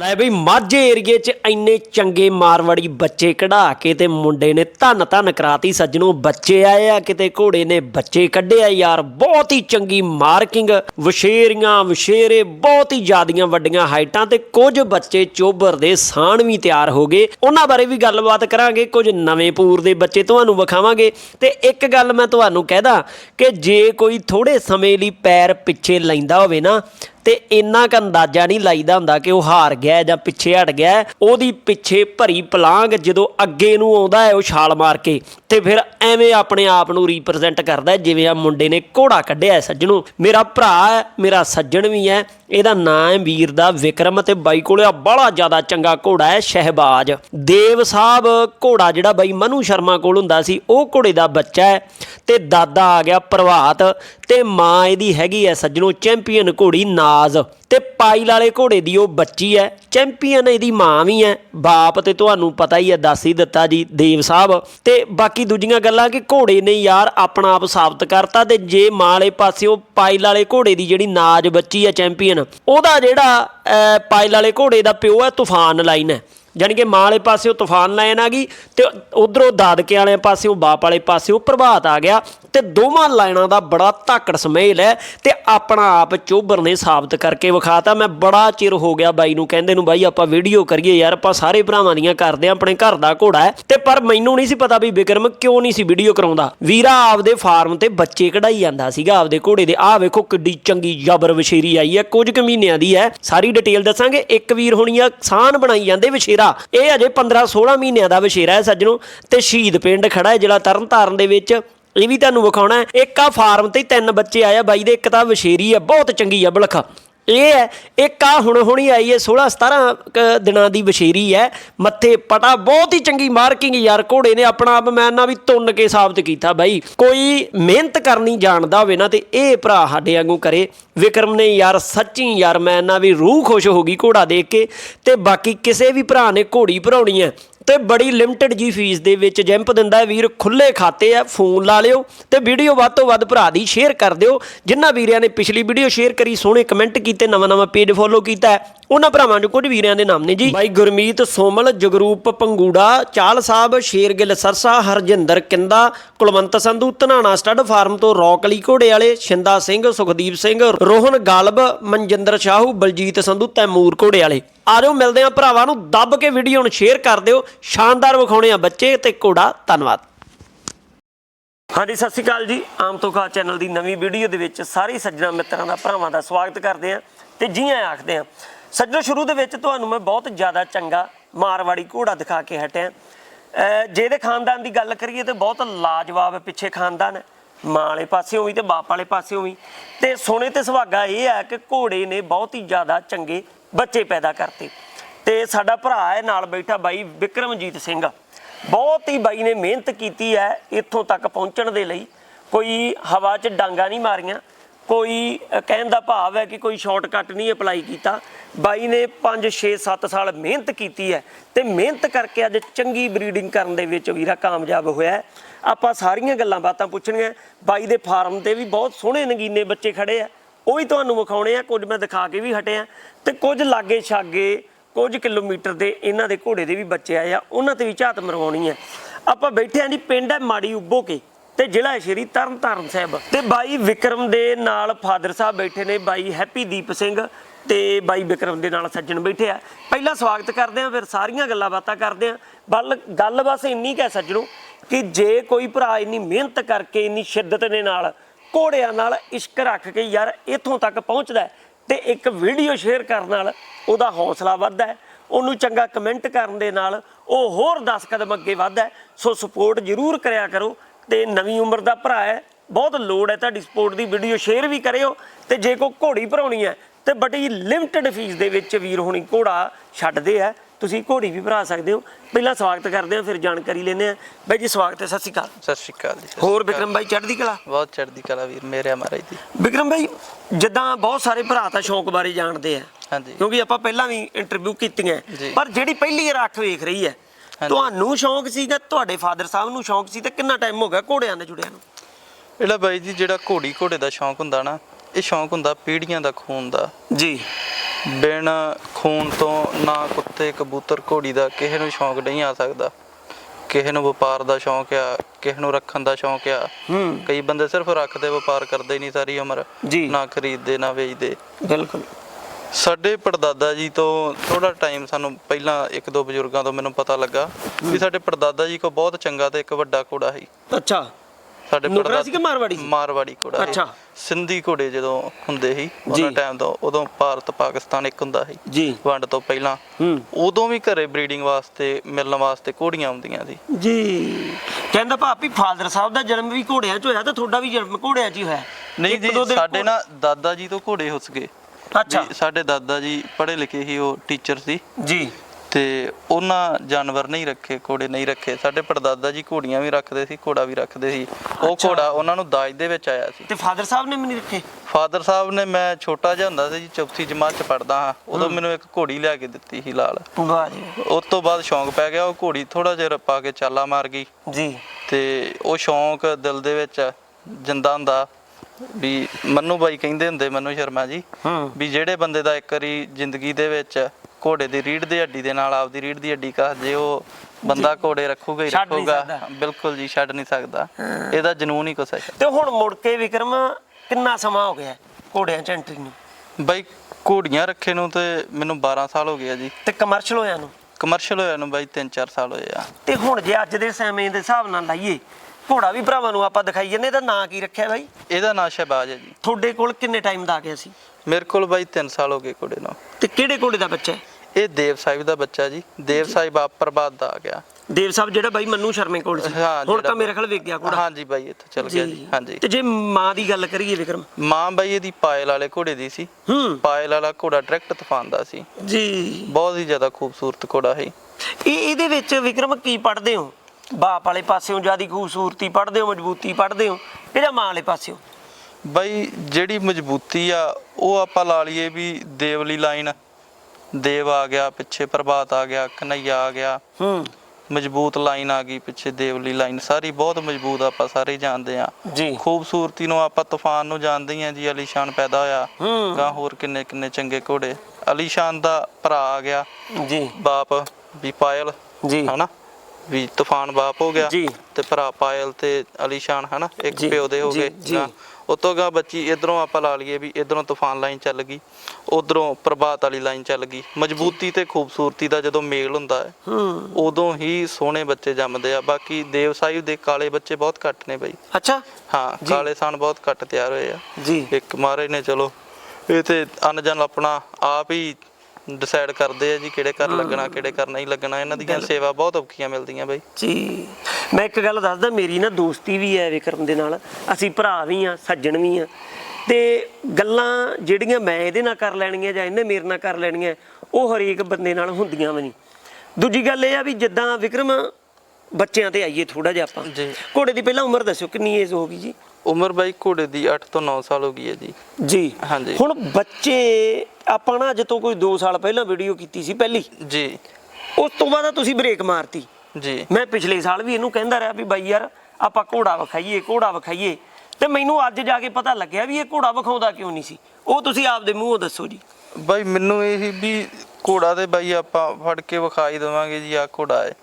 ਲੈ ਬਈ, ਮਾਝੇ ਏਰੀਏ 'ਚ ਇੰਨੇ ਚੰਗੇ ਮਾਰਵਾੜੀ ਬੱਚੇ ਕਢਾ ਕੇ ਤੇ ਮੁੰਡੇ ਨੇ ਧੰਨ ਧੰਨ ਕਰਾਤੀ। ਸੱਜਣੋ ਬੱਚੇ ਆਏ ਆ, ਕਿਤੇ ਘੋੜੇ ਨੇ ਬੱਚੇ ਕੱਢਿਆ ਯਾਰ। ਬਹੁਤ ਹੀ ਚੰਗੀ ਮਾਰਕਿੰਗ ਵਸ਼ੇਰੀਆਂ ਵਸ਼ੇਰੇ ਬਹੁਤ ਹੀ ਜ਼ਿਆਦੀਆਂ ਵੱਡੀਆਂ ਹਾਈਟਾਂ ਤੇ ਕੁਝ ਬੱਚੇ ਚੋਬਰ ਦੇ ਸਾਣ ਵੀ ਤਿਆਰ ਹੋ ਗਏ। ਉਹਨਾਂ ਬਾਰੇ ਵੀ ਗੱਲਬਾਤ ਕਰਾਂਗੇ, ਕੁਝ ਨਵੇਂ ਪੂਰ ਦੇ ਬੱਚੇ ਤੁਹਾਨੂੰ ਵਿਖਾਵਾਂਗੇ। ਤੇ ਇੱਕ ਗੱਲ ਮੈਂ ਤੁਹਾਨੂੰ ਕਹਿਦਾ ਕਿ ਜੇ ਕੋਈ ਥੋੜੇ ਸਮੇਂ ਲਈ ਪੈਰ ਪਿੱਛੇ ਲੈਂਦਾ ਹੋਵੇ ਨਾ ਤੇ ਇੰਨਾ ਕ ਅੰਦਾਜ਼ਾ ਨਹੀਂ ਲਾਈਦਾ ਹੁੰਦਾ ਕਿ ਉਹ ਹਾਰ ਗਿਆ ਜਾਂ ਪਿੱਛੇ ਹਟ ਗਿਆ। ਉਹਦੀ ਪਿੱਛੇ ਭਰੀ ਪਲਾਂਗ ਜਦੋਂ ਅੱਗੇ ਨੂੰ ਆਉਂਦਾ ਹੈ ਉਹ ਛਾਲ ਮਾਰ ਕੇ ਤੇ ਫਿਰ ਐਵੇਂ ਆਪਣੇ ਆਪ ਨੂੰ ਰਿਪਰੈਜ਼ੈਂਟ ਕਰਦਾ ਜਿਵੇਂ ਆ ਮੁੰਡੇ ਨੇ ਘੋੜਾ ਕੱਢਿਆ ਸੱਜਣੋ। ਮੇਰਾ ਭਰਾ ਹੈ, ਮੇਰਾ ਸੱਜਣ ਵੀ ਹੈ, ਇਹਦਾ ਨਾਂ ਹੈ ਵੀਰ ਦਾ ਵਿਕਰਮ ਤੇ ਬਾਈ ਕੋਲੇ ਆ ਬੜਾ ਜ਼ਿਆਦਾ ਚੰਗਾ ਘੋੜਾ ਹੈ, ਸ਼ਹਿਬਾਜ਼। ਦੇਵ ਸਾਹਿਬ ਘੋੜਾ ਜਿਹੜਾ ਬਾਈ ਮਨੂ ਸ਼ਰਮਾ ਕੋਲ ਹੁੰਦਾ ਸੀ, ਉਹ ਘੋੜੇ ਦਾ ਬੱਚਾ ਹੈ ਤੇ ਦਾਦਾ ਆ ਗਿਆ ਪ੍ਰਭਾਤ ਤੇ ਮਾਂ ਇਹਦੀ ਹੈਗੀ ਹੈ ਸੱਜਣੋ, ਚੈਂਪੀਅਨ ਘੋੜੀ ਨਾਜ਼। ਤੇ ਪਾਈਲ ਵਾਲੇ ਘੋੜੇ ਦੀ ਉਹ ਬੱਚੀ ਹੈ ਚੈਂਪੀਅਨ ਇਹਦੀ ਮਾਂ ਵੀ ਹੈ। ਬਾਪ ਤੇ ਤੁਹਾਨੂੰ ਪਤਾ ਹੀ ਹੈ ਦੱਸ ਹੀ ਦਿੱਤਾ ਜੀ ਦੇਵ ਸਾਹਿਬ। ਤੇ ਬਾਕੀ ਦੂਜੀਆਂ ਗੱਲਾਂ ਕਿ ਘੋੜੇ ਨੇ ਯਾਰ ਆਪਣਾ ਆਪ ਸਾਬਤ ਕਰਤਾ ਤੇ ਜੇ ਮਾਂ ਵਾਲੇ ਪਾਸਿਓ ਪਾਈਲ ਵਾਲੇ ਘੋੜੇ ਦੀ ਜਿਹੜੀ ਨਾਜ ਬੱਚੀ ਹੈ ਚੈਂਪੀਅਨ ਉਹਦਾ ਜਿਹੜਾ ਅਹ, ਪਾਈਲ ਵਾਲੇ ਘੋੜੇ ਦਾ ਪਿਓ ਹੈ ਤੂਫਾਨ ਲਾਈਨ ਹੈ। ਜਾਣੀ ਕਿ ਮਾਂ ਵਾਲੇ ਪਾਸਿਓਂ ਤੂਫਾਨ ਲਾਈਨ ਆ ਗਈ ਤੇ ਉਧਰੋਂ ਦਾਦਕੇ ਵਾਲੇ ਪਾਸਿਓਂ ਬਾਪ ਵਾਲੇ ਪਾਸਿਓਂ ਪ੍ਰਭਾਤ ਆ ਗਿਆ ਤੇ ਦੋਵਾਂ ਲਾਈਨਾਂ ਦਾ ਬੜਾ ਧਾਕੜ ਸਮੇਲ ਹੈ ਤੇ ਆਪਣਾ ਆਪ ਚੋਬਰ ਨੇ ਸਾਬਤ ਕਰਕੇ ਵਿਖਾਤਾ। ਮੈਂ ਬੜਾ ਚਿਰ ਹੋ ਗਿਆ ਬਾਈ ਨੂੰ ਕਹਿੰਦੇ ਨੂੰ, ਬਾਈ, ਆਪਾਂ ਵੀਡੀਓ ਕਰੀਏ ਯਾਰ, ਆਪਾਂ ਸਾਰੇ ਭਰਾਵਾਂ ਦੀਆਂ ਕਰਦੇ ਆਂ, ਆਪਣੇ ਘਰ ਦਾ ਘੋੜਾ ਹੈ। ਤੇ ਪਰ ਮੈਨੂੰ ਨਹੀਂ ਸੀ ਪਤਾ ਵੀ ਵਿਕਰਮ ਕਿਉਂ ਨਹੀਂ ਸੀ ਵੀਡੀਓ ਕਰਾਉਂਦਾ। ਵੀਰਾ ਆਪਦੇ ਫਾਰਮ ਤੇ ਬੱਚੇ ਕਢਾਈ ਜਾਂਦਾ ਸੀਗਾ ਆਪਦੇ ਘੋੜੇ ਦੇ। ਆਹ ਵੇਖੋ ਕਿੱਡੀ ਚੰਗੀ ਜਬਰ ਵਸ਼ੇਰੀ ਆਈ ਹੈ, ਕੁਝ ਕੁ ਮਹੀਨਿਆਂ ਦੀ ਹੈ। ਸਾਰੀ ਡਿਟੇਲ ਦੱਸਾਂਗੇ। ਇੱਕ ਵੀਰ ਹੋਣੀ ਆ, ਸਾਨ ਬਣਾਈ ਜਾਂਦੇ ਵਸ਼ੇਰਾ ਇਹ ਅਜੇ 15 16 ਮਹੀਨਿਆਂ ਦਾ ਵਸ਼ੇਰਾ ਹੈ ਸੱਜਣੋ, ਤੇ ਸ਼ਹੀਦ ਪਿੰਡ ਖੜਾ ਹੈ ਜਿਹੜਾ ਤਰਨਤਾਰਨ ਦੇ ਵਿੱਚ। ਇਹ ਵੀ ਤੁਹਾਨੂੰ ਵਿਖਾਉਣਾ ਇੱਕ ਆ ਫਾਰਮ ਤੇ ਤਿੰਨ ਬੱਚੇ ਆਏ ਬਾਈ ਦੇ ਇੱਕ ਤਾਂ ਵਸ਼ੇਰੀ ਆ ਬਹੁਤ ਚੰਗੀ ਆ ਬਲਖ। ਇਹ ਹੈ, ਇੱਕ ਆ ਹੁਣ ਹੁਣੀ ਆਈ ਹੈ 16 17 ਕੁ ਦਿਨਾਂ ਦੀ ਵਸ਼ੇਰੀ ਹੈ। ਮੱਥੇ ਪਟਾ, ਬਹੁਤ ਹੀ ਚੰਗੀ ਮਾਰਕਿੰਗ ਯਾਰ ਘੋੜੇ ਨੇ, ਆਪਣਾ ਆਪ ਮੈਂ ਨਾ ਵੀ ਤੁੰਨ ਕੇ ਸਾਬਤ ਕੀਤਾ ਬਾਈ। ਕੋਈ ਮਿਹਨਤ ਕਰਨੀ ਜਾਣਦਾ ਹੋਵੇ ਨਾ, ਤੇ ਇਹ ਭਰਾ ਸਾਡੇ ਵਾਂਗੂ ਕਰੇ। ਵਿਕਰਮ ਨੇ ਯਾਰ, ਸੱਚੀ ਯਾਰ, ਮੈਂ ਨਾ ਵੀ ਰੂਹ ਖੁਸ਼ ਹੋ ਗਈ ਘੋੜਾ ਦੇਖ ਕੇ। ਤੇ ਬਾਕੀ ਕਿਸੇ ਵੀ ਭਰਾ ਨੇ ਘੋੜੀ ਭਰਾਉਣੀ ਹੈ ਤੇ ਬੜੀ ਲਿਮਟਿਡ ਜੀ ਫੀਸ ਦੇ ਵਿੱਚ ਜੈਂਪ ਦਿੰਦਾ ਹੈ। ਵੀਰ ਖੁੱਲੇ ਖਾਤੇ ਆ, ਫੋਨ ਲਾ ਲਿਓ ਤੇ ਵੀਡੀਓ ਵੱਧ ਤੋਂ ਵੱਧ ਭਰਾ ਦੀ ਸ਼ੇਅਰ ਕਰ ਦਿਓ। ਜਿਨ੍ਹਾਂ ਵੀਰਿਆਂ ਨੇ ਪਿਛਲੀ ਵੀਡੀਓ ਸ਼ੇਅਰ ਕਰੀ, ਸੋਹਣੇ ਕਮੈਂਟ ਕੀਤੇ ਨਵਾਂ ਨਵਾਂ ਪੇਜ ਫੋਲੋ ਕੀਤਾ ਉਹਨਾਂ ਭਰਾਵਾਂ ਨੂੰ ਕੁਝ ਵੀਰਿਆਂ ਦੇ ਨਾਮ ਨੇ ਜੀ। ਬਾਈ ਗੁਰਮੀਤ ਸੋਮਲ ਜਗਰੂਪ ਪੰਗੂੜਾ ਚਾਲ ਸਾਹਿਬ ਸ਼ੇਰਗਿੱਲ ਸਰਸਾ ਹਰਜਿੰਦਰ ਕਿੰਦਾ ਕੁਲਵੰਤ ਸੰਧੂ ਧਨਾਣਾ ਸਟੱਡ ਫਾਰਮ ਤੋਂ ਰੌਕਲੀ ਘੋੜੇ ਵਾਲੇ ਸ਼ਿੰਦਾ ਸਿੰਘ ਸੁਖਦੀਪ ਸਿੰਘ ਰੋਹਨ ਗਾਲਬ ਮਨਜਿੰਦਰ ਸ਼ਾਹੂ ਬਲਜੀਤ ਸੰਧੂ ਤੈਮੂਰ ਘੋੜੇ ਵਾਲੇ ਆਜੋ ਮਿਲਦੇ ਆ ਭਰਾਵਾਂ ਨੂੰ। ਦੱਬ ਕੇ ਵੀਡੀਓ ਨੂੰ ਸ਼ੇਅਰ ਕਰ ਦਿਓ। ਸ਼ਾਨਦਾਰ ਵਿਖਾਉਣੇ ਆ ਬੱਚੇ ਤੇ ਘੋੜਾ ਧੰਨਵਾਦ। ਹਾਂਜੀ ਸਤਿ ਸ਼੍ਰੀ ਅਕਾਲ ਜੀ। ਆਮ ਤੋਂ ਖਾ ਚੈਨਲ ਦੀ ਨਵੀਂ ਵੀਡੀਓ ਦੇ ਵਿੱਚ ਸਾਰੇ ਸੱਜਣਾ ਮਿੱਤਰਾਂ ਦਾ ਭਰਾਵਾਂ ਦਾ ਸਵਾਗਤ ਕਰਦੇ ਆ ਤੇ ਜੀ ਆਇਆਂ ਆਖਦੇ ਆ ਸੱਜਣੋ ਸ਼ੁਰੂ ਦੇ ਵਿੱਚ ਤੁਹਾਨੂੰ ਮੈਂ ਬਹੁਤ ਜ਼ਿਆਦਾ ਚੰਗਾ ਮਾਰਵਾੜੀ ਘੋੜਾ ਦਿਖਾ ਕੇ ਹਟਿਆ। ਜਿਹਦੇ ਖਾਨਦਾਨ ਦੀ ਗੱਲ ਕਰੀਏ ਤੇ ਬਹੁਤ ਲਾਜਵਾਬ ਪਿੱਛੇ ਖਾਨਦਾਨ। ਹੈ ਮਾਂ ਵਾਲੇ ਪਾਸਿਓਂ ਵੀ ਤੇ ਬਾਪ ਵਾਲੇ ਪਾਸਿਓਂ ਵੀ ਤੇ ਸੋਨੇ ਤੇ ਸੁਹਾਗਾ ਇਹ ਹੈ ਕਿ ਘੋੜੇ ਨੇ ਬਹੁਤ ਹੀ ਜ਼ਿਆਦਾ ਚੰਗੇ ਬੱਚੇ ਪੈਦਾ ਕਰਤੇ। ਤੇ ਸਾਡਾ ਭਰਾ ਹੈ, ਨਾਲ ਬੈਠਾ ਬਾਈ ਵਿਕਰਮਜੀਤ ਸਿੰਘ। ਬਹੁਤ ਹੀ ਬਾਈ ਨੇ ਮਿਹਨਤ ਕੀਤੀ ਹੈ ਇੱਥੋਂ ਤੱਕ ਪਹੁੰਚਣ ਦੇ ਲਈ। ਕੋਈ ਹਵਾ 'ਚ ਡਾਂਗਾ ਨਹੀਂ ਮਾਰੀਆਂ। ਕੋਈ ਕਹਿਣ ਦਾ ਭਾਵ ਹੈ ਕਿ ਕੋਈ ਸ਼ਾਰਟਕਟ ਨਹੀਂ ਅਪਲਾਈ ਕੀਤਾ। ਬਾਈ ਨੇ 5 6 7 ਸਾਲ ਮਿਹਨਤ ਕੀਤੀ ਹੈ ਤੇ ਮਿਹਨਤ ਕਰਕੇ ਅੱਜ ਚੰਗੀ ਬਰੀਡਿੰਗ ਕਰਨ ਦੇ ਵਿੱਚ ਵੀਰਾ ਕਾਮਯਾਬ ਹੋਇਆ ਆਪਾਂ ਸਾਰੀਆਂ ਗੱਲਾਂ ਬਾਤਾਂ ਪੁੱਛਣੀਆਂ ਬਾਈ ਦੇ ਫਾਰਮ ਤੇ ਵੀ ਬਹੁਤ ਸੋਹਣੇ ਨਗੀਨੇ ਬੱਚੇ ਖੜੇ ਆ। ਉਹ ਵੀ ਤੁਹਾਨੂੰ ਵਿਖਾਉਣੇ ਆ, ਕੁਝ ਮੈਂ ਦਿਖਾ ਕੇ ਵੀ ਹਟਿਆ। ਤੇ ਕੁਝ ਲਾਗੇ ਛਾਗੇ, ਕੁਝ ਕਿਲੋਮੀਟਰ ਦੇ ਇਹਨਾਂ ਦੇ ਘੋੜੇ ਦੇ ਵੀ ਬੱਚੇ ਆਏ ਆ, ਉਹਨਾਂ ਤੇ ਵੀ ਝਾਤ ਮਰਵਾਉਣੀ ਹੈ। ਆਪਾਂ ਬੈਠੇ ਆਂ ਜੀ, ਪਿੰਡ ਹੈ ਮਾੜੀ ਉੱਬੋ ਕੇ। ਤੇ ਜ਼ਿਲ੍ਹਾ ਸ਼੍ਰੀ ਤਰਨਤਾਰਨ ਸਾਹਿਬ। ਤੇ ਬਾਈ ਵਿਕਰਮ ਦੇ ਨਾਲ ਫਾਦਰ ਸਾਹਿਬ ਬੈਠੇ ਨੇ, ਬਾਈ ਹੈਪੀ ਦੀਪ ਸਿੰਘ ਤੇ ਬਾਈ ਵਿਕਰਮ ਦੇ ਨਾਲ ਸੱਜਣ ਬੈਠੇ ਆ। ਪਹਿਲਾਂ ਸਵਾਗਤ ਕਰਦੇ ਆ, ਫਿਰ ਸਾਰੀਆਂ ਗੱਲਾਂ ਬਾਤਾਂ ਕਰਦੇ ਆ। ਬਲ ਗੱਲ ਬਸ ਇੰਨੀ ਕਹਿ ਸੱਜਣੋ ਕਿ ਜੇ ਕੋਈ ਭਰਾ ਇੰਨੀ ਮਿਹਨਤ ਕਰਕੇ, ਇੰਨੀ ਸ਼ਿੱਦਤ ਦੇ ਨਾਲ, ਘੋੜਿਆਂ ਨਾਲ ਇਸ਼ਕ ਰੱਖ ਕੇ ਯਾਰ ਇੱਥੋਂ ਤੱਕ ਪਹੁੰਚਦਾ ਹੈ ਤੇ ਇੱਕ ਵੀਡੀਓ ਸ਼ੇਅਰ ਕਰਨ ਨਾਲ ਉਹਦਾ ਹੌਸਲਾ ਵੱਧਦਾ ਹੈ, ਉਹਨੂੰ ਚੰਗਾ ਕਮੈਂਟ ਕਰਨ ਦੇ ਨਾਲ ਉਹ ਹੋਰ 10 ਕਦਮ ਅੱਗੇ ਵੱਧਦਾ ਸੋ ਸਪੋਰਟ ਜ਼ਰੂਰ ਕਰਿਆ ਕਰੋ। ਤੇ ਨਵੀਂ ਉਮਰ ਦਾ ਭਰਾ ਹੈ ਬਹੁਤ ਲੋੜ ਹੈ ਤੁਹਾਡੀ ਸਪੋਰਟ ਦੀ ਵੀਡੀਓ ਸ਼ੇਅਰ ਵੀ ਕਰਿਓ ਤੇ ਜੇ ਕੋਈ ਘੋੜੀ ਭਰਾਉਣੀ ਹੈ ਤੇ ਬੜੀ ਲਿਮਟਿਡ ਫੀਸ ਦੇ ਵਿੱਚ ਵੀਰ ਹੁਣੀ ਘੋੜਾ ਛੱਡਦੇ ਆ ਤੁਸੀਂ ਘੋੜੀ ਵੀ ਭਰਾ ਸਕਦੇ ਹੋ। ਪਹਿਲਾਂ ਸਵਾਗਤ ਕਰਦੇ ਆ ਫਿਰ ਜਾਣਕਾਰੀ ਲੈਂਦੇ ਆ ਬਾਈ ਜੀ ਸਵਾਗਤ ਹੈ ਸਤਿ ਸ਼੍ਰੀ ਅਕਾਲ। ਸਤਿ ਸ਼੍ਰੀ ਅਕਾਲ ਜੀ ਹੋਰ ਵਿਕਰਮ ਬਾਈ ਚੜ੍ਹਦੀ ਕਲਾ। ਬਹੁਤ ਚੜ੍ਹਦੀ ਕਲਾ ਵੀਰ ਮੇਰੇ ਮਹਾਰਾਜ ਦੀ। ਵਿਕਰਮ ਭਾਈ ਜਿੱਦਾਂ ਬਹੁਤ ਸਾਰੇ ਭਰਾ ਤਾਂ ਸ਼ੌਂਕ ਬਾਰੇ ਜਾਣਦੇ ਆ। ਹਾਂਜੀ। ਕਿਉਂਕਿ ਆਪਾਂ ਪਹਿਲਾਂ ਵੀ ਇੰਟਰਵਿਊ ਕੀਤੀਆਂ। ਪਰ ਜਿਹੜੀ ਪਹਿਲੀ ਵਾਰ ਅੱਖ ਵੇਖ ਰਹੀ ਹੈ। ਤੁਹਾਨੂੰ ਸ਼ੌਂਕ ਸੀਗਾ ਤੁਹਾਡੇ ਫਾਦਰ ਸਾਹਿਬ ਨੂੰ ਸ਼ੌਂਕ ਸੀ ਤੇ ਕਿੰਨਾ ਟਾਈਮ ਹੋ ਗਿਆ ਘੋੜਿਆਂ ਨਾਲ ਜੁੜਿਆ ਨੂੰ? ਇਹਦਾ ਬਾਈ ਜੀ ਜਿਹੜਾ ਘੋੜੀ ਘੋੜੇ ਦਾ ਸ਼ੌਂਕ ਹੁੰਦਾ ਨਾ ਇਹ ਸ਼ੌਂਕ ਹੁੰਦਾ ਪੀੜ੍ਹੀਆਂ ਦਾ ਖੂਨ ਦਾ। ਜੀ। ਬਿਨ ਖੂਨ ਤੋਂ ਨਾ ਕੁੱਤੇ ਕਬੂਤਰ ਘੋੜੀ ਦਾ ਕਿਸੇ ਨੂੰ ਸ਼ੌਂਕ ਨਹੀਂ ਆ ਸਕਦਾ। ਕਿਸੇ ਨੂੰ ਵਪਾਰ ਦਾ ਸ਼ੌਂਕ ਆ ਕਿਸੇ ਨੂੰ ਰੱਖਣ ਦਾ ਸ਼ੌਂਕ ਆ। ਹੂੰ। ਕਈ ਬੰਦੇ ਸਿਰਫ ਰੱਖਦੇ ਵਪਾਰ ਕਰਦੇ ਨਹੀਂ ਸਾਰੀ ਉਮਰ। ਨਾ ਖਰੀਦਦੇ ਨਾ ਵੇਚਦੇ। ਬਿਲਕੁਲ। ਸਾਡੇ ਪੜਦਾਦਾ ਜੀ ਤੋਂ ਥੋੜਾ ਟਾਈਮ ਸਾਨੂੰ ਪਹਿਲਾਂ ਇੱਕ ਦੋ ਬਜ਼ੁਰਗਾਂ ਤੋਂ ਮੈਨੂੰ ਪਤਾ ਲੱਗਾ ਵੀ ਸਾਡੇ ਪੜਦਾਦਾ ਜੀ ਕੋ ਬਹੁਤ ਚੰਗਾ ਤੇ ਇੱਕ ਵੱਡਾ ਘੋੜਾ ਸੀ। ਅੱਛਾ। ਸਾਡੇ ਨੁਕਰਾ ਸੀ ਕਿ ਮਾਰਵਾੜੀ ਸੀ? ਮਾਰਵਾੜੀ ਘੋੜਾ। ਅੱਛਾ। ਸਿੰਧੀ ਘੋੜੇ ਜਦੋਂ ਹੁੰਦੇ ਸੀ। ਉਹਨਾਂ ਟਾਈਮ ਤੋਂ ਉਦੋਂ ਭਾਰਤ ਪਾਕਿਸਤਾਨ ਇੱਕ ਹੁੰਦਾ ਸੀ। ਜੀ। ਵੰਡ ਤੋਂ ਪਹਿਲਾਂ। ਹੂੰ। ਉਦੋਂ ਵੀ ਘਰੇ ਬਰੀਡਿੰਗ ਵਾਸਤੇ ਮਿਲਣ ਵਾਸਤੇ ਘੋੜੀਆਂ ਆਉਂਦੀਆਂ ਸੀ। ਜੀ। ਕਹਿੰਦਾ ਭਾਪੀ ਫਾਦਰ ਸਾਹਿਬ ਦਾ ਜਨਮ ਵੀ ਘੋੜਿਆਂ 'ਚ ਹੋਇਆ ਤੇ ਤੁਹਾਡਾ ਵੀ ਜਨਮ ਘੋੜਿਆਂ 'ਚ ਹੀ ਹੋਇਆ। ਨਹੀਂ ਜੀ ਸਾਡੇ ਨਾ ਦਾਦਾ ਜੀ ਤੋਂ ਘੋੜੇ ਹੁੱਸ ਗਏ। ਅੱਛਾ। ਵੀ ਸਾਡੇ ਦਾਦਾ ਜੀ ਪੜ੍ਹੇ ਲਿਖੇ ਸੀ ਉਹ ਟੀਚਰ ਸੀ। ਜੀ। ਤੇ ਉਹਨਾਂ ਜਾਨਵਰ ਨਹੀਂ ਰੱਖੇ ਘੋੜੇ ਨਹੀਂ ਰੱਖੇ। ਸਾਡੇ ਪੜਦਾਦਾ ਜੀ ਘੋੜੀਆਂ ਵੀ ਰੱਖਦੇ ਸੀ ਘੋੜਾ ਵੀ ਰੱਖਦੇ ਸੀ। ਉਹ। ਘੋੜਾ ਉਹਨਾਂ ਨੂੰ ਦਾਜ ਦੇ ਵਿੱਚ ਆਇਆ ਸੀ। ਤੇ ਫਾਦਰ ਸਾਹਿਬ ਨੇ ਵੀ ਨਹੀਂ ਰੱਖੇ? ਫਾਦਰ ਸਾਹਿਬ ਨੇ ਮੈਂ ਛੋਟਾ ਜਿਹਾ ਹੁੰਦਾ ਸੀ ਜੀ ਚੌਥੀ ਜਮਾਤ ਚ ਪੜਦਾ ਹਾਂ। ਉਦੋਂ ਮੈਨੂੰ ਇੱਕ ਘੋੜੀ ਲਿਆ ਕੇ ਦਿੱਤੀ ਸੀ ਲਾਲ। ਵਾਹ ਜੀ। ਉਸ ਤੋਂ ਬਾਅਦ ਸ਼ੌਂਕ ਪੈ ਗਿਆ ਉਹ ਘੋੜੀ ਥੋੜਾ ਜਿਹਾ ਪਾ ਕੇ ਚਾਲਾ ਮਾਰ ਗਈ। ਜੀ। ਤੇ ਉਹ ਸ਼ੌਂਕ ਦਿਲ ਦੇ ਵਿੱਚ ਜਿੰਦਾ ਹੁੰਦਾ। ਵੀ ਮੰਨੂ ਬਾਈ ਕਹਿੰਦੇ ਹੁੰਦੇ ਮੰਨੂ ਸ਼ਰਮਾ ਜੀ ਹੂੰ। ਵੀ ਜਿਹੜੇ ਬੰਦੇ ਦਾ ਇੱਕ ਵਾਰੀ ਜ਼ਿੰਦਗੀ ਦੇ ਵਿੱਚ ਘੋੜੇ ਦੀ ਰੀੜ ਦੀ ਹੱਡੀ ਦੇ ਨਾਲ ਆਪਦੀ ਰੀੜ ਦੀ ਹੱਡੀ ਕਾ ਜੇ ਉਹ ਬੰਦਾ ਘੋੜੇ ਰੱਖੂਗਾ ਹੀ ਛੱਡ ਨਹੀਂ ਰੱਖੂਗਾ ਸਕਦਾ। ਬਿਲਕੁਲ ਜੀ ਛੱਡ ਨਹੀਂ ਸਕਦਾ। ਇਹਦਾ ਜਨੂਨ ਹੀ ਕੁਛ ਹੈ। ਤੇ ਹੁਣ ਮੁੜ ਕੇ ਵਿਕਰਮ ਕਿੰਨਾ ਸਮਾਂ ਹੋ ਗਿਆ ਘੋੜਿਆਂ 'ਚ ਐਂਟਰੀ ਨੂੰ? ਬਾਈ ਘੋੜੀਆਂ ਰੱਖੇ ਨੂੰ ਤੇ ਮੈਨੂੰ 12 ਸਾਲ ਹੋ ਗਏ ਆ ਜੀ। ਤੇ ਕਮਰਸ਼ੀਅਲ ਹੋਇਆ ਨੂੰ? ਕਮਰਸ਼ੀਅਲ ਹੋਇਆ ਨੂੰ ਬਾਈ 3-4 ਸਾਲ ਹੋਏ ਆ। ਤੇ ਹੁਣ ਜੇ ਅੱਜ ਦੇ ਸਮੇਂ ਦੇ ਹਿਸਾਬ ਨਾਲ ਲਾਈਏ ਘੋੜਾ ਵੀ ਭਰਾਵਾਂ ਨੂੰ ਆਪਾਂ ਦਿਖਾਈ ਜੰਨੇ ਇਹਦਾ ਨਾਂ ਕੀ ਰੱਖਿਆ ਬਾਈ? ਇਹਦਾ ਨਾਂ ਸ਼ਹਿਬਾਜ਼ ਹੈ ਜੀ। ਤੁਹਾਡੇ ਕੋਲ ਕਿੰਨੇ ਟਾਈਮ ਦਾ ਆ ਗਿਆ ਸੀ? ਮੇਰੇ ਕੋਲ ਬਾਈ 3 ਸਾਲ ਹੋ ਗਏ ਘੋੜੇ ਨੂੰ। ਤੇ ਕਿਹੜੇ ਘੋੜੇ ਦਾ ਬੱਚਾ ਹੈ? ਇਹ ਦੇਵ ਸਾਹਿਬ ਦਾ ਬੱਚਾ ਜੀ। ਦੇਵ ਸਾਹਿਬ ਆਪ ਪ੍ਰਭਾਤ ਦਾ ਆ ਗਿਆ। ਦੇਵ ਸਾਹਿਬ ਜਿਹੜਾ ਬਾਈ ਮੰਨੂ ਸ਼ਰਮੇ ਕੋਲ ਸੀ। ਹਾਂ, ਹੁਣ ਜਿਹੜਾ ਤਾਂ ਮੇਰੇ ਖਿਆਲ ਵੇਖ ਗਿਆ ਘੋੜਾ। ਹਾਂਜੀ ਬਾਈ ਇੱਥੇ ਚਲ ਗਿਆ ਜੀ। ਹਾਂਜੀ। ਤੇ ਜੇ ਮਾਂ ਦੀ ਗੱਲ ਕਰੀਏ ਵਿਕਰਮ? ਮਾਂ ਬਾਈ ਇਹਦੀ ਪਾਇਲ ਵਾਲੇ ਘੋੜੇ ਦੀ ਸੀ। ਹੂੰ। ਪਾਇਲ ਵਾਲਾ ਘੋੜਾ ਡਾਇਰੈਕਟ ਤੂਫਾਨ ਦਾ ਸੀ। ਜੀ। ਬਹੁਤ ਹੀ ਜ਼ਿਆਦਾ ਖੂਬਸੂਰਤ ਘੋੜਾ ਹੈ ਇਹ ਇਹਦੇ ਵਿੱਚ ਵਿਕਰਮ ਕੀ ਪੜਦੇ ਹੋ? ਬਾਪ ਵਾਲੇ ਪਾਸਿਓਂ ਜਿਆਦੀ ਖੂਬਸੂਰਤੀ ਪੜਦੇ ਹੋ ਮਜ਼ਬੂਤੀ ਪੜਦੇ ਹੋ ਕਿ ਜਾਂ ਮਾਂ ਵਾਲੇ ਪਾਸਿਓਂ? ਬਾਈ ਜਿਹੜੀ ਮਜ਼ਬੂਤੀ ਆ ਉਹ ਆਪਾਂ ਲਾ ਲਈਏ ਵੀ ਦੇਵਲੀ ਲਾਈਨ। ਦੇਵ ਆ ਗਿਆ ਪਿੱਛੇ ਪ੍ਰਭਾਤ ਆ ਗਿਆ ਕਨਈਆ ਆ ਗਿਆ। ਹੂੰ। ਮਜ਼ਬੂਤ ਲਾਈਨ ਆ ਗਈ ਪਿੱਛੇ ਦੇਵਲੀ ਲਾਈਨ। ਸਾਰੀ ਬਹੁਤ ਮਜ਼ਬੂਤ ਆਪਾਂ ਸਾਰੇ ਜਾਣਦੇ ਆ। ਜੀ। ਖੂਬਸੂਰਤੀ ਨੂੰ ਆਪਾਂ ਤੂਫਾਨ ਨੂੰ ਜਾਣਦੇ ਆ ਜੀ ਅਲੀਸ਼ਾਨ ਪੈਦਾ ਹੋਇਆ। ਹੂੰ। ਗਾਂ ਹੋਰ ਕਿੰਨੇ ਕਿੰਨੇ ਚੰਗੇ ਘੋੜੇ। ਅਲੀਸ਼ਾਨ ਦਾ ਭਰਾ ਆ ਗਿਆ। ਜੀ। ਬਾਪ ਵੀ ਪਾਇਲ। ਜੀ। ਹਨਾ? ਵੀ ਤੂਫਾਨ ਬਾਪ ਹੋ ਗਿਆ ਜੀ। ਤੇ ਭਰਾ ਪਾਇਲ ਤੇ ਅਲੀਸ਼ਾਨ ਹਨਾ? ਇੱਕ ਜੀ, ਪਿਓ ਦੇ ਹੋ ਜੀ, ਗਏ। ਜੀ। ਉਤੋਂ ਗਾ ਬੱਚੀ ਇਧਰੋਂ ਆਪਾਂ ਲਾ ਲਈਏ ਵੀ ਇਧਰੋਂ ਤੂਫਾਨ ਲਾਈਨ ਚੱਲ ਗਈ ਉਧਰੋਂ ਪ੍ਰਭਾਤ ਵਾਲੀ ਲਾਈਨ ਚੱਲ ਗਈ। ਮਜ਼ਬੂਤੀ ਤੇ ਖੂਬਸੂਰਤੀ ਦਾ ਜਦੋਂ ਮੇਲ ਹੁੰਦਾ ਹੈ ਹੂੰ। ਉਦੋਂ ਹੀ ਸੋਹਣੇ ਬੱਚੇ ਜੰਮਦੇ ਆ। ਬਾਕੀ ਦੇਵ ਸਾਹਿਬ ਦੇ ਕਾਲੇ ਬੱਚੇ ਬਹੁਤ ਘੱਟ ਨੇ ਬਈ। ਅੱਛਾ। ਹਾਂ ਜੀ। ਕਾਲੇ ਸਾਨ ਬਹੁਤ ਘੱਟ ਤਿਆਰ ਹੋਏ ਆ। ਜੀ। ਇੱਕ ਮਹਾਰਾਜ ਨੇ ਚਲੋ ਇਹ ਤੇ ਅਨਜਨ ਆਪਣਾ ਆਪ ਹੀ ਡਿਸਾਈਡ ਕਰਦੇ ਆ ਜੀ ਕਿਹੜੇ ਘਰ ਲੱਗਣਾ ਕਿਹੜੇ ਘਰ ਨਹੀਂ ਲੱਗਣਾ ਇਹਨਾਂ ਦੀਆਂ ਸੇਵਾ ਬਹੁਤ ਔਖੀਆਂ ਮਿਲਦੀਆਂ ਬਈ। ਜੀ ਮੈਂ ਇੱਕ ਗੱਲ ਦੱਸਦਾ ਮੇਰੀ ਨਾ ਦੋਸਤੀ ਵੀ ਹੈ ਵਿਕਰਮ ਦੇ ਨਾਲ ਅਸੀਂ ਭਰਾ ਵੀ ਆ ਸੱਜਣ ਵੀ ਆ ਤੇ ਗੱਲਾਂ ਜਿਹੜੀਆਂ ਮੈਂ ਇਹਦੇ ਨਾਲ ਕਰ ਲੈਣੀਆਂ ਜਾਂ ਇਹਨੇ ਮੇਰੇ ਨਾਲ ਕਰ ਲੈਣੀਆਂ ਉਹ ਹਰੇਕ ਬੰਦੇ ਨਾਲ ਹੁੰਦੀਆਂ ਵੀ ਨਹੀਂ। ਦੂਜੀ ਗੱਲ ਇਹ ਆ ਵੀ ਜਿੱਦਾਂ ਵਿਕਰਮ ਬੱਚਿਆਂ ਤੇ ਆਈਏ ਥੋੜਾ ਜਿਹਾ ਆਪਾਂ। ਘੋੜੇ ਦੀ ਪਹਿਲਾਂ ਉਮਰ ਦੱਸਿਓ ਕਿੰਨੀ ਏਜ ਹੋ ਗਈ ਜੀ? ਉਮਰ ਬਾਈ ਘੋੜੇ ਦੀ 8 ਤੋਂ 9 ਸਾਲ ਹੋ ਗਈ ਹੈ ਜੀ। ਜੀ। ਹਾਂਜੀ। ਹੁਣ ਬੱਚੇ ਆਪਾਂ ਨਾ ਅੱਜ ਤੋਂ ਕੋਈ 2 ਸਾਲ ਪਹਿਲਾਂ ਵੀਡੀਓ ਕੀਤੀ ਸੀ ਪਹਿਲੀ। ਜੀ। ਉਸ ਤੋਂ ਬਾਅਦ ਤੁਸੀਂ ਬ੍ਰੇਕ ਮਾਰਤੀ। ਜੀ। ਮੈਂ ਪਿਛਲੇ ਸਾਲ ਵੀ ਇਹਨੂੰ ਕਹਿੰਦਾ ਰਿਹਾ ਵੀ ਬਾਈ ਯਾਰ ਆਪਾਂ ਘੋੜਾ ਵਿਖਾਈਏ ਘੋੜਾ ਵਿਖਾਈਏ। ਤੇ ਮੈਨੂੰ ਅੱਜ ਜਾ ਕੇ ਪਤਾ ਲੱਗਿਆ ਵੀ ਇਹ ਘੋੜਾ ਵਿਖਾਉਂਦਾ ਕਿਉਂ ਨਹੀਂ ਸੀ। ਉਹ ਤੁਸੀਂ ਆਪਦੇ ਮੂੰਹੋਂ ਦੱਸੋ ਜੀ। ਬਾਈ ਮੈਨੂੰ ਇਹ ਵੀ ਘੋੜਾ ਦੇ ਬਾਈ ਆਪਾਂ ਫੜ ਕੇ ਵਿਖਾਈ ਦੇਵਾਂਗੇ ਜੀ ਆ ਘੋੜਾ ਹੈ।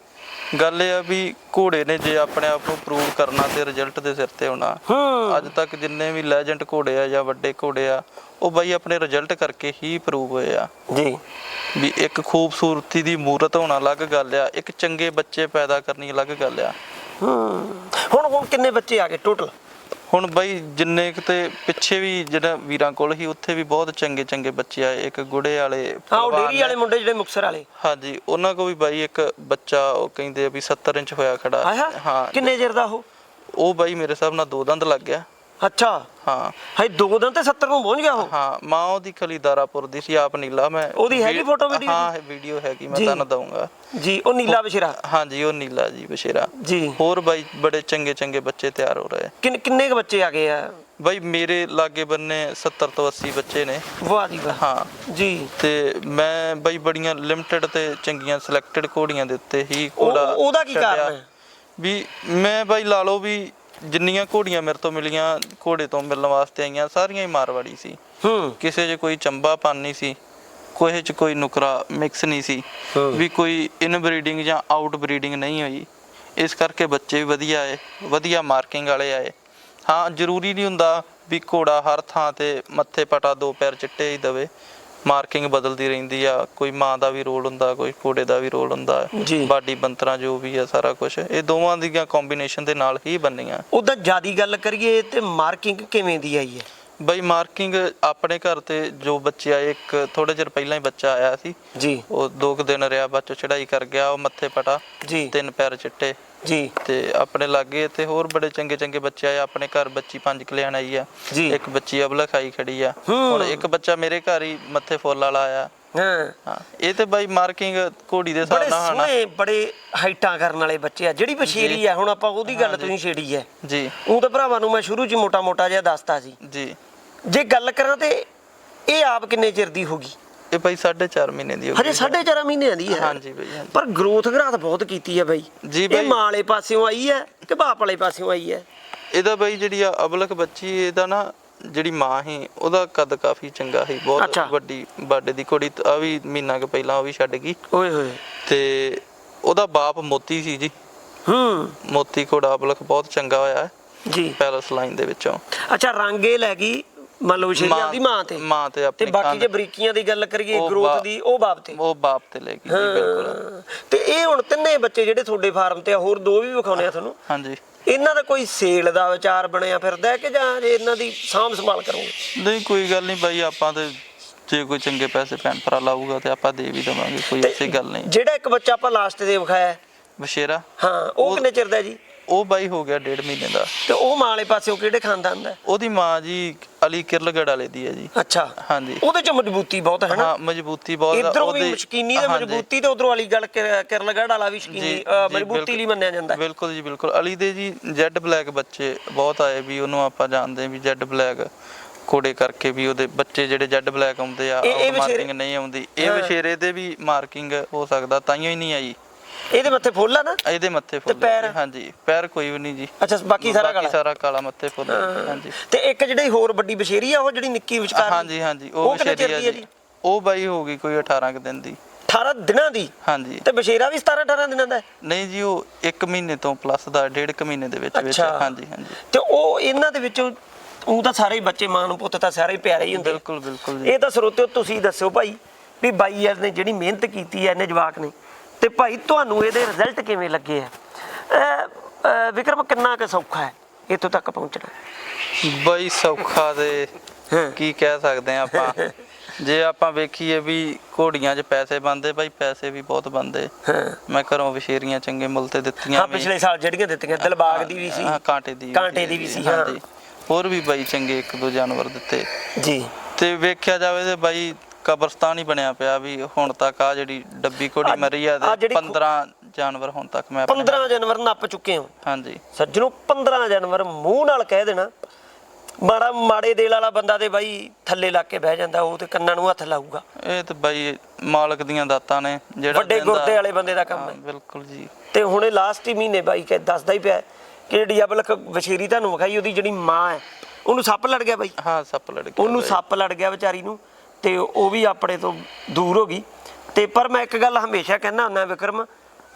ਗੱਲ ਇਹ ਆ ਵੀ ਘੋੜੇ ਨੇ ਜੇ ਆਪਣੇ ਆਪ ਨੂੰ ਪ੍ਰੂਵ ਕਰਨਾ ਤੇ ਰਿਜ਼ਲਟ ਦੇ ਸਿਰ ਤੇ ਹੋਣਾ ਹੂੰ। ਅੱਜ ਤੱਕ ਜਿੰਨੇ ਵੀ ਲੈਜੈਂਡ ਘੋੜੇ ਆ ਜਾਂ ਵੱਡੇ ਘੋੜੇ ਆ ਉਹ ਬਾਈ ਆਪਣੇ ਰਿਜ਼ਲਟ ਕਰਕੇ ਹੀ ਪ੍ਰੂਵ ਹੋਏ ਆ। ਜੀ। ਵੀ ਇੱਕ ਖੂਬਸੂਰਤੀ ਦੀ ਮੂਰਤ ਹੋਣਾ ਅਲੱਗ ਗੱਲ ਆ ਇੱਕ ਚੰਗੇ ਬੱਚੇ ਪੈਦਾ ਕਰਨੀ ਅਲੱਗ ਗੱਲ ਆ। ਹੂੰ। ਹੁਣ ਹੁਣ ਕਿੰਨੇ ਬੱਚੇ ਆ ਗਏ ਟੋਟਲ ਹੁਣ ਬਾਈ ਜਿੰਨੇ ਕਿਤੇ ਪਿੱਛੇ ਵੀ ਜਿਹੜਾ ਵੀਰਾਂ ਕੋਲ ਹੀ ਉੱਥੇ ਵੀ ਬਹੁਤ ਚੰਗੇ ਚੰਗੇ ਬੱਚੇ ਆਏ। ਇੱਕ ਗੁੜੇ ਵਾਲੇ ਹਾਂ ਉਹ ਡੇਰੀ ਵਾਲੇ ਮੁੰਡੇ ਜਿਹੜੇ ਮੁਕਸਰ ਵਾਲੇ। ਹਾਂਜੀ ਉਹਨਾਂ ਕੋ ਵੀ ਬਾਈ ਇੱਕ ਬੱਚਾ ਉਹ ਕਹਿੰਦੇ ਆ ਵੀ 70 ਇੰਚ ਹੋਇਆ ਖੜਾ। ਹਾਂ। ਕਿੰਨੇ ਚਿਰ ਦਾ ਉਹ? ਉਹ ਬਾਈ ਮੇਰੇ ਹਿਸਾਬ ਨਾਲ ਦੋ ਦੰਦ ਲੱਗ ਗਿਆ। ਅੱਛਾ। ਹਾਂ। ਹਾਈ ਦੋ ਦਿਨ ਤੇ 70 ਨੂੰ ਪਹੁੰਚ ਗਿਆ ਉਹ? ਹਾਂ ਮਾਂ ਉਹਦੀ ਖਲੀਦਾਰਾਪੁਰ ਦੀ ਸੀ ਆਪ ਨੀਲਾ ਮੈਂ ਉਹਦੀ ਹੈਗੀ ਵੀ- photo video ਹਾਂ ਵੀਡੀਓ ਹੈਗੀ ਮੈਂ। ਤੁਹਾਨੂੰ ਦਊਂਗਾ। ਜੀ ਉਹ ਨੀਲਾ ਬਸ਼ੇਰਾ ਹਾਂਜੀ ਉਹ ਨੀਲਾ ਜੀ ਬਸ਼ੇਰਾ ਜੀ। ਹੋਰ ਬਾਈ ਬੜੇ ਚੰਗੇ ਚੰਗੇ ਬੱਚੇ ਤਿਆਰ ਹੋ ਰਹੇ। ਕਿੰਨੇ ਕਿੰਨੇ ਬੱਚੇ ਆ ਗਏ ਆ? ਬਾਈ ਮੇਰੇ ਲਾਗੇ ਬੰਨੇ 70 ਤੋਂ 80 ਬੱਚੇ ਨੇ। ਵਾਹ ਜੀ ਵਾਹ। ਹਾਂ। ਜੀ। ਤੇ ਮੈਂ ਬਾਈ ਬੜੀਆਂ ਲਿਮਟਿਡ ਤੇ ਚੰਗੀਆਂ ਸਿਲੈਕਟਡ ਘੋੜੀਆਂ ਦੇ ਉੱਤੇ ਹੀ ਘੋੜਾ ਉਹਦਾ ਕੀ। ਕਾਰਨ ਹੈ? ਵੀ ਮੈਂ ਬਾਈ ਲਾ ਲਓ ਵੀ ਜਿੰਨੀਆਂ ਘੋੜੀਆਂ ਮੇਰੇ ਤੋਂ ਮਿਲੀਆਂ ਘੋੜੇ ਤੋਂ ਮਿਲਣ ਵਾਸਤੇ ਆਈਆਂ ਸਾਰੀਆਂ ਹੀ ਮਾਰਵਾੜੀ ਸੀ। ਹੂੰ। ਕਿਸੇ 'ਚ ਕੋਈ ਚੰਬਾ ਨਹੀਂ ਸੀ ਕੋਹੇ ਚ ਕੋਈ ਨੁਕਰਾ ਮਿਕਸ ਨਹੀਂ ਸੀ। ਵੀ ਕੋਈ ਇਨਬਰੀਡਿੰਗ ਜਾਂ ਆਊਟ ਬਰੀਡਿੰਗ ਨਹੀਂ ਹੋਈ। ਇਸ ਕਰਕੇ ਬੱਚੇ ਵੀ ਵਧੀਆ ਆਏ ਵਧੀਆ ਮਾਰਕਿੰਗ ਵਾਲੇ ਆਏ। ਹਾਂ ਜ਼ਰੂਰੀ ਨਹੀਂ ਹੁੰਦਾ ਵੀ ਘੋੜਾ ਹਰ ਥਾਂ ਤੇ ਮੱਥੇ ਪਟਾ ਦੋ ਪੈਰ ਚਿੱਟੇ ਹੀ ਦਵੇ। ਮਾਰਕਿੰਗ ਬਦਲਦੀ ਰਹਿੰਦੀ ਆ ਕੋਈ ਮਾਂ ਦਾ ਵੀ ਰੋਲ ਹੁੰਦਾ ਕੋਈ ਘੋੜੇ ਦਾ ਵੀ ਰੋਲ ਹੁੰਦਾ। ਬਾਡੀ ਬੰਤਰਾ ਜੋ ਵੀ ਆ ਸਾਰਾ ਕੁਝ ਇਹ ਦੋਵਾਂ ਦੀਆਂ ਕੰਬੀਨੇਸ਼ਨ ਦੇ ਨਾਲ ਹੀ ਬਣਨੀਆਂ ਉਹਦਾ ਜਿਆਦੀ ਗੱਲ ਕਰੀਏ ਤੇ ਮਾਰਕਿੰਗ ਕਿਵੇਂ ਦੀ ਆਈ ਹੈ? ਬਈ ਮਾਰਕਿੰਗ ਆਪਣੇ ਘਰ ਤੇ ਜੋ ਬੱਚੇ ਆਏ ਇੱਕ ਥੋੜੇ ਚਿਰ ਪਹਿਲਾਂ ਹੀ ਬੱਚਾ ਆਇਆ ਸੀ। ਜੀ। ਉਹ ਦੋ ਕੁ ਦਿਨ ਰਿਹਾ ਬੱਚਾ ਚੜਾਈ ਕਰ ਗਿਆ ਉਹ ਮੱਥੇ ਪਟਾ ਤਿੰਨ ਪੈਰ ਚਿੱਟੇ। ਜੀ। ਤੇ ਆਪਣੇ ਲਾਗੇ ਤੇ ਹੋਰ ਬੜੇ ਚੰਗੇ ਚੰਗੇ ਬੱਚੇ ਆਏ ਆਪਣੇ ਘਰ ਬੱਚੀ ਪੰਜ ਕਲਿਆਣ ਆਈ ਆ। ਜੀ। ਇੱਕ ਬੱਚੀ ਅਬਲਾ ਖਾਈ ਖੜੀ ਆ। ਹੁਣ ਇੱਕ ਬੱਚਾ ਮੇਰੇ ਘਰ ਹੀ ਮੱਥੇ ਫੁੱਲ ਵਾਲਾ ਆਇਆ। ਹਾਂ। ਹਾਂ ਇਹ ਤੇ ਬਾਈ ਮਾਰਕਿੰਗ ਘੋੜੀ ਦੇ ਹਿਸਾਬ ਬੜੇ ਨਾਲ ਹਨਾ। ਸੋਹਣੇ ਬੜੇ ਹਾਈਟਾਂ ਕਰਨ ਵਾਲੇ ਬੱਚੇ ਆ। ਜਿਹੜੀ ਬਸ਼ੀਰੀ ਆ ਹੁਣ ਆਪਾਂ ਉਹਦੀ ਗੱਲ ਤੁਸੀਂ ਛੇੜੀ ਹੈ ਜੀ। ਉਹ ਤਾਂ ਭਰਾਵਾਂ ਨੂੰ ਮੈਂ ਸ਼ੁਰੂ 'ਚ ਮੋਟਾ ਮੋਟਾ ਜਿਹਾ ਦੱਸਤਾ ਸੀ। ਜੀ। ਜੇ ਗੱਲ ਕਰਾਂ ਤੇ ਇਹ ਆਪ ਕਿੰਨੇ ਚਿਰ ਦੀ ਹੋਗੀ ਇਹ ਬਾਈ 4.5 ਮਹੀਨੇ ਦੀ ਹੋ ਹਜੇ ਗਈ 4.5 ਮਹੀਨਿਆਂ ਦੀ ਹੈ। ਹਾਂਜੀ ਬਾਈ ਹਾਂਜੀ। ਪਰ ਗਰੋਥ ਘਰਾਤ ਬਹੁਤ ਕੀਤੀ ਹੈ ਬਾਈ। ਜੀ ਇਹ ਬਾਈ। ਮਾਂ ਵਾਲੇ ਪਾਸਿਓਂ ਆਈ ਹੈ ਕਿ ਬਾਪ ਵਾਲੇ ਪਾਸਿਓਂ ਆਈ ਹੈ? ਇਹਦਾ ਬਾਈ ਜਿਹੜੀ ਆ ਅਬਲਕ ਬੱਚੀ ਇਹਦਾ ਨਾ ਜਿਹੜੀ ਮਾਂ ਸੀ ਉਹਦਾ ਕੱਦ ਕਾਫੀ ਚੰਗਾ ਸੀ ਬਹੁਤ ਅੱਛਾ। ਵੱਡੀ ਬਾਡੇ ਦੀ ਕੁੜੀ ਆ ਵੀ ਮਹੀਨਾ ਕੁ ਪਹਿਲਾਂ ਉਹ ਵੀ ਛੱਡ ਗਈ। ਓਏ ਹੋਏ। ਤੇ ਉਹਦਾ ਬਾਪ ਮੋਤੀ ਸੀ ਜੀ। ਹੂੰ। ਮੋਤੀ ਘੋੜਾ ਅਬਲਕ ਬਹੁਤ ਚੰਗਾ ਹੋਇਆ ਹੈ। ਜੀ। ਪੈਲਸ ਲਾਈਨ ਦੇ ਵਿੱਚੋਂ। ਅੱਛਾ ਰੰਗ ਇਹ ਲੈ ਗਈ ਮੰਨ ਲਓ ਸ਼ੇਰੀ ਆਪਦੀ ਮਾਂ ਤੇ। ਮਾਂ ਤੇ ਤੇ ਆਪਣੀ ਬਾਕੀ ਜੇ ਬਰੀਕੀਆਂ ਦੀ ਗੱਲ ਕਰੀਏ ਉਹ ਗਰੋਥ ਬਾ- ਦੀ ਉਹ ਬਾਪ ਤੇ। ਉਹ ਬਾਪ ਤੇ ਲੈ ਗਈ ਬਿਲਕੁਲ ਹਾਂ। ਤੇ ਇਹ ਹੁਣ ਤਿੰਨੇ ਬੱਚੇ ਜਿਹੜੇ ਤੁਹਾਡੇ ਫਾਰਮ ਤੇ ਆ ਹੋਰ ਦੋ ਵੀ ਵਿਖਾਉਣੇ ਆ ਤੁਹਾਨੂੰ। ਹਾਂਜੀ। ਇਹਨਾਂ ਦਾ ਕੋਈ ਸੇਲ ਦਾ ਵਿਚਾਰ ਬਣਿਆ ਫਿਰਦਾ ਹੈ ਕਿ ਜਾਂ ਜੇ ਇਹਨਾਂ ਦੀ ਸਾਂਭ ਸੰਭਾਲ ਕਰੋਗੇ? ਨਹੀਂ ਕੋਈ ਗੱਲ ਨਹੀਂ ਬਾਈ ਆਪਾਂ ਤੇ ਜੇ ਕੋਈ ਚੰਗੇ ਪੈਸੇ ਭੈਣ ਭਰਾ ਲਾਊਗਾ ਤੇ ਆਪਾਂ ਦੇ ਵੀ ਦੇਵਾਂਗੇ ਕੋਈ ਤੇ ਐਸੀ ਗੱਲ ਨਹੀਂ। ਜਿਹੜਾ ਇੱਕ ਬੱਚਾ ਆਪਾਂ ਲਾਸਟ ਦੇ ਵਿਖਾਇਆ ਹੈ, ਬਸ਼ੇਰਾ ਹਾਂ ਉਹ ਕਿੰਨੇ ਚਿਰ ਦਾ ਹੈ ਜੀ? ਉਹ ਬਾਈ ਹੋ ਗਿਆ ਡੇਢ ਮਹੀਨੇ ਦਾ ਤੇ ਉਹ ਮਾਂ ਵਾਲੇ ਪਾਸਿਓਂ ਕਿਹੜੇ ਖਾਨਦਾਨ ਦਾ ਹੈ? ਉਹਦੀ ਮਾਂ ਜੀ ਅਲੀ ਕਿਰਲਗੜ ਵਾਲੇ ਦੀ ਹੈ ਜੀ ਅੱਛਾ ਹਾਂਜੀ ਉਹਦੇ ਚ ਮਜ਼ਬੂਤੀ ਬਹੁਤ ਹੈ ਨਾ ਹਾਂ ਮਜ਼ਬੂਤੀ ਬਹੁਤ ਆ, ਇਧਰੋਂ ਵੀ ਉਹਦੇ- ਸ਼ਕੀਨੀ ਤੇ ਹਾਂਜੀ। ਮਜ਼ਬੂਤੀ ਤੇ ਉਧਰੋਂ ਵਾਲੀ ਗੱਲ ਕਿਰਲਗੜ ਵਾਲਾ ਵੀ ਸ਼ਕੀਨੀ ਜੀ, ਅ, ਜੀ, ਮਜ਼ਬੂਤੀ ਬਿਲਕੁਲ। ਲਈ ਮੰਨਿਆ ਜਾਂਦਾ ਹੈ। ਬਿਲਕੁਲ ਜੀ ਬਿਲਕੁਲ ਅਲੀ ਦੇ ਜੀ ਜੈਡ ਬਲੈਕ ਬੱਚੇ ਬਹੁਤ ਆਏ ਵੀ ਉਹਨੂੰ ਆਪਾਂ ਜਾਣਦੇ ਹਾਂ ਵੀ ਜੈਡ ਬਲੈਕ ਕੋੜੇ ਕਰਕੇ ਵੀ ਉਹਦੇ ਬੱਚੇ ਜਿਹੜੇ ਜੈਡ ਬਲੈਕ ਆਉਂਦੇ ਆ ਇਹ- ਇਹ ਮਾਰਕਿੰਗ ਨਹੀਂ ਆਉਂਦੀ ਇਹ। ਵਿਸ਼ੇਰੇ ਦੇ ਵੀ ਮਾਰਕਿੰਗ ਹੋ ਸਕਦਾ ਤਾਈਓ ਹੀ ਨਹੀਂ ਆਈ ਇਹਦੇ ਮੱਥੇ ਫੁੱਲ ਆ ਨਾ? ਇਹਦੇ ਮੱਥੇ ਫੁੱਲ ਪੈਰ? ਜੀ, ਹਾਂਜੀ ਪੈਰ ਕੋਈ ਵੀ ਨਹੀਂ ਜੀ। ਅੱਛਾ ਬਾਕੀ ਸਾਰਾ ਕਾਲਾ ਸਾਰਾ ਕਾਲਾ ਮੱਥੇ ਫੁੱਲ ਹੈ ਜੀ, ਹਾਂਜੀ। ਤੇ ਇੱਕ ਜਿਹੜੀ ਹੋਰ ਵੱਡੀ ਬਸ਼ੇਰੀ ਆ ਉਹ ਜਿਹੜੀ ਨਿੱਕੀ ਵਿਚਕਾਰ ਹਾਂਜੀ ਹਾਂਜੀ ਉਹ ਉਹ ਕਿੰਨੇ ਚਿਰ ਵਿਸ਼ੇਰੀ ਦੀ ਆ ਜੀ। ਉਹ ਬਾਈ ਹੋ ਗਈ ਕੋਈ 18 ਕੁ ਦਿਨ ਦੀ। 18 ਦਿਨਾਂ ਦੀ? ਹਾਂਜੀ। ਤੇ ਬਸ਼ੇਰਾ ਵੀ 17 18 ਦਿਨਾਂ ਦਾ ਹੈ? ਨਹੀਂ ਜੀ ਉਹ 1 ਮਹੀਨੇ ਤੋਂ ਪਲੱਸ ਦਾ ਡੇਢ ਕੁ ਮਹੀਨੇ ਦੇ ਵਿੱਚ ਵਿੱਚ ਅੱਛਾ। ਹਾਂਜੀ ਹਾਂਜੀ। ਤੇ ਉਹ ਇਹਨਾਂ ਦੇ ਵਿੱਚੋਂ ਉਹ ਤਾਂ ਸਾਰੇ ਹੀ ਬੱਚੇ ਮਾਂ ਨੂੰ ਪੁੱਤ ਤਾਂ ਸਾਰੇ ਹੀ ਪਿਆਰੇ ਹੀ ਹੁੰਦੇ ਆ। ਬਿਲਕੁਲ ਬਿਲਕੁਲ ਜੀ। ਇਹ ਤਾਂ ਸਰੋਤਿਓ ਤੁਸੀਂ ਦੱਸਿਓ ਭਾਈ ਵੀ ਬਾਈ ਯਾਰ ਨੇ ਜਿਹੜੀ ਮਿਹਨਤ ਕੀਤੀ ਹੈ ਇਹਨੇ ਜਵਾਕ ਨੇ। ਤੇ ਭਾਈ ਤੁਹਾਨੂੰ ਇਹਦੇ ਰਿਜ਼ਲਟ ਕਿਵੇਂ ਲੱਗੇ ਆ? ਵਿਕਰਮ ਕਿੰਨਾ ਕੁ ਸੌਖਾ ਹੈ? ਇੱਥੋਂ ਤੱਕ ਪਹੁੰਚਣਾ। ਬਈ ਸੌਖਾ ਹਾਂ। ਕੀ ਕਹਿ ਸਕਦੇ ਆ ਆਪਾਂ। ਜੇ ਆਪਾਂ ਵੇਖੀਏ ਵੀ ਘੋੜੀਆਂ 'ਚ ਪੈਸੇ ਬੰਦੇ ਬਾਈ ਪੈਸੇ ਵੀ ਬਹੁਤ ਬੰਦੇ ਮੈਂ ਘਰੋਂ ਵਿਸ਼ੇਰੀਆਂ ਚੰਗੇ ਮੁੱਲ ਤੇ ਦਿੱਤੀਆਂ ਹਾਂ ਪਿਛਲੇ ਸਾਲ ਜਿਹੜੀਆਂ ਦਿੱਤੀਆਂ ਦਿਲਬਾਗ ਦੀ ਵੀ ਸੀ। ਹਾਂ ਕਾਂਟੇ ਦੀ ਕਾਂਟੇ ਦੀ ਵੀ ਸੀ, ਹਾਂ। ਹੋਰ ਵੀ ਬਾਈ ਚੰਗੇ ਇੱਕ ਦੋ ਜਾਨਵਰ ਦਿੱਤੇ। ਜੀ। ਤੇ ਵੇਖਿਆ ਜਾਵੇ ਤੇ ਬਾਈ ਕਬਰਸਤਾਨ ਹੀ ਬਣਿਆ ਪਿਆ ਵੀ ਹੁਣ ਤੱਕ ਆ ਜਿਹੜੀ ਡੱਬੀ ਆਹ- ਮਰੀ ਆ ਆਹ ਤੇ ਜਿਹੜੀ 15 ਜਾਨਵਰ ਹੁਣ ਤੱਕ ਮੈਂ ਆਪਣੇ 15 ਜਨਵਰ ਨੱਪ ਚੁੱਕੇ ਹੋ। ਹਾਂਜੀ। ਸੱਜਣੋ 15 ਜਨਵਰ ਮੂੰਹ ਨਾਲ ਕਹਿ ਦੇਣਾ। ਮਾੜਾ ਮਾੜੇ ਦੇਲ ਵਾਲਾ ਬੰਦਾ ਤੇ ਬਾਈ ਥੱਲੇ ਲੱਗ ਕੇ ਬਹਿ ਜਾਂਦਾ ਉਹ ਤੇ ਕੰਨਾਂ ਨੂੰ ਹੱਥ ਲਾਊਗਾ। ਇਹ ਤੇ ਬਾਈ ਮਾਲਕ ਦੀਆਂ ਦਾਤਾਂ ਨੇ ਜਿਹੜਾ ਵੱਡੇ ਦਿੰਦਾ- ਗੁਰਦੇ ਵਾਲੇ ਬੰਦੇ ਦਾ ਕੰਮ ਹਾਂ, ਹੈ ਬਿਲਕੁਲ ਜੀ। ਤੇ ਹੁਣੇ ਲਾਸਟ ਹੀ ਮਹੀਨੇ ਬਾਈ ਕਹਿ ਦੱਸਦਾ ਹੀ ਪਿਆ ਕਿ ਜਿਹੜੀ ਅਬਲਕ ਵਸ਼ੀਰੀ ਤੁਹਾਨੂੰ ਵਿਖਾਈ ਉਹਦੀ ਜਿਹੜੀ ਮਾਂ ਹੈ ਉਹਨੂੰ ਸੱਪ ਲੜ ਗਿਆ ਬਾਈ। ਹਾਂ ਸੱਪ ਲੜ ਗਿਆ ਉਹਨੂੰ। ਸੱਪ ਲੜ ਗਿਆ ਵਿਚਾਰੀ ਨੂੰ। ਤੇ ਉਹ ਵੀ ਆਪਣੇ ਤੋਂ ਦੂਰ ਹੋ ਗਈ। ਤੇ ਪਰ ਮੈਂ ਇੱਕ ਗੱਲ ਹਮੇਸ਼ਾ ਕਹਿੰਦਾ ਹੁੰਦਾ ਵਿਕਰਮ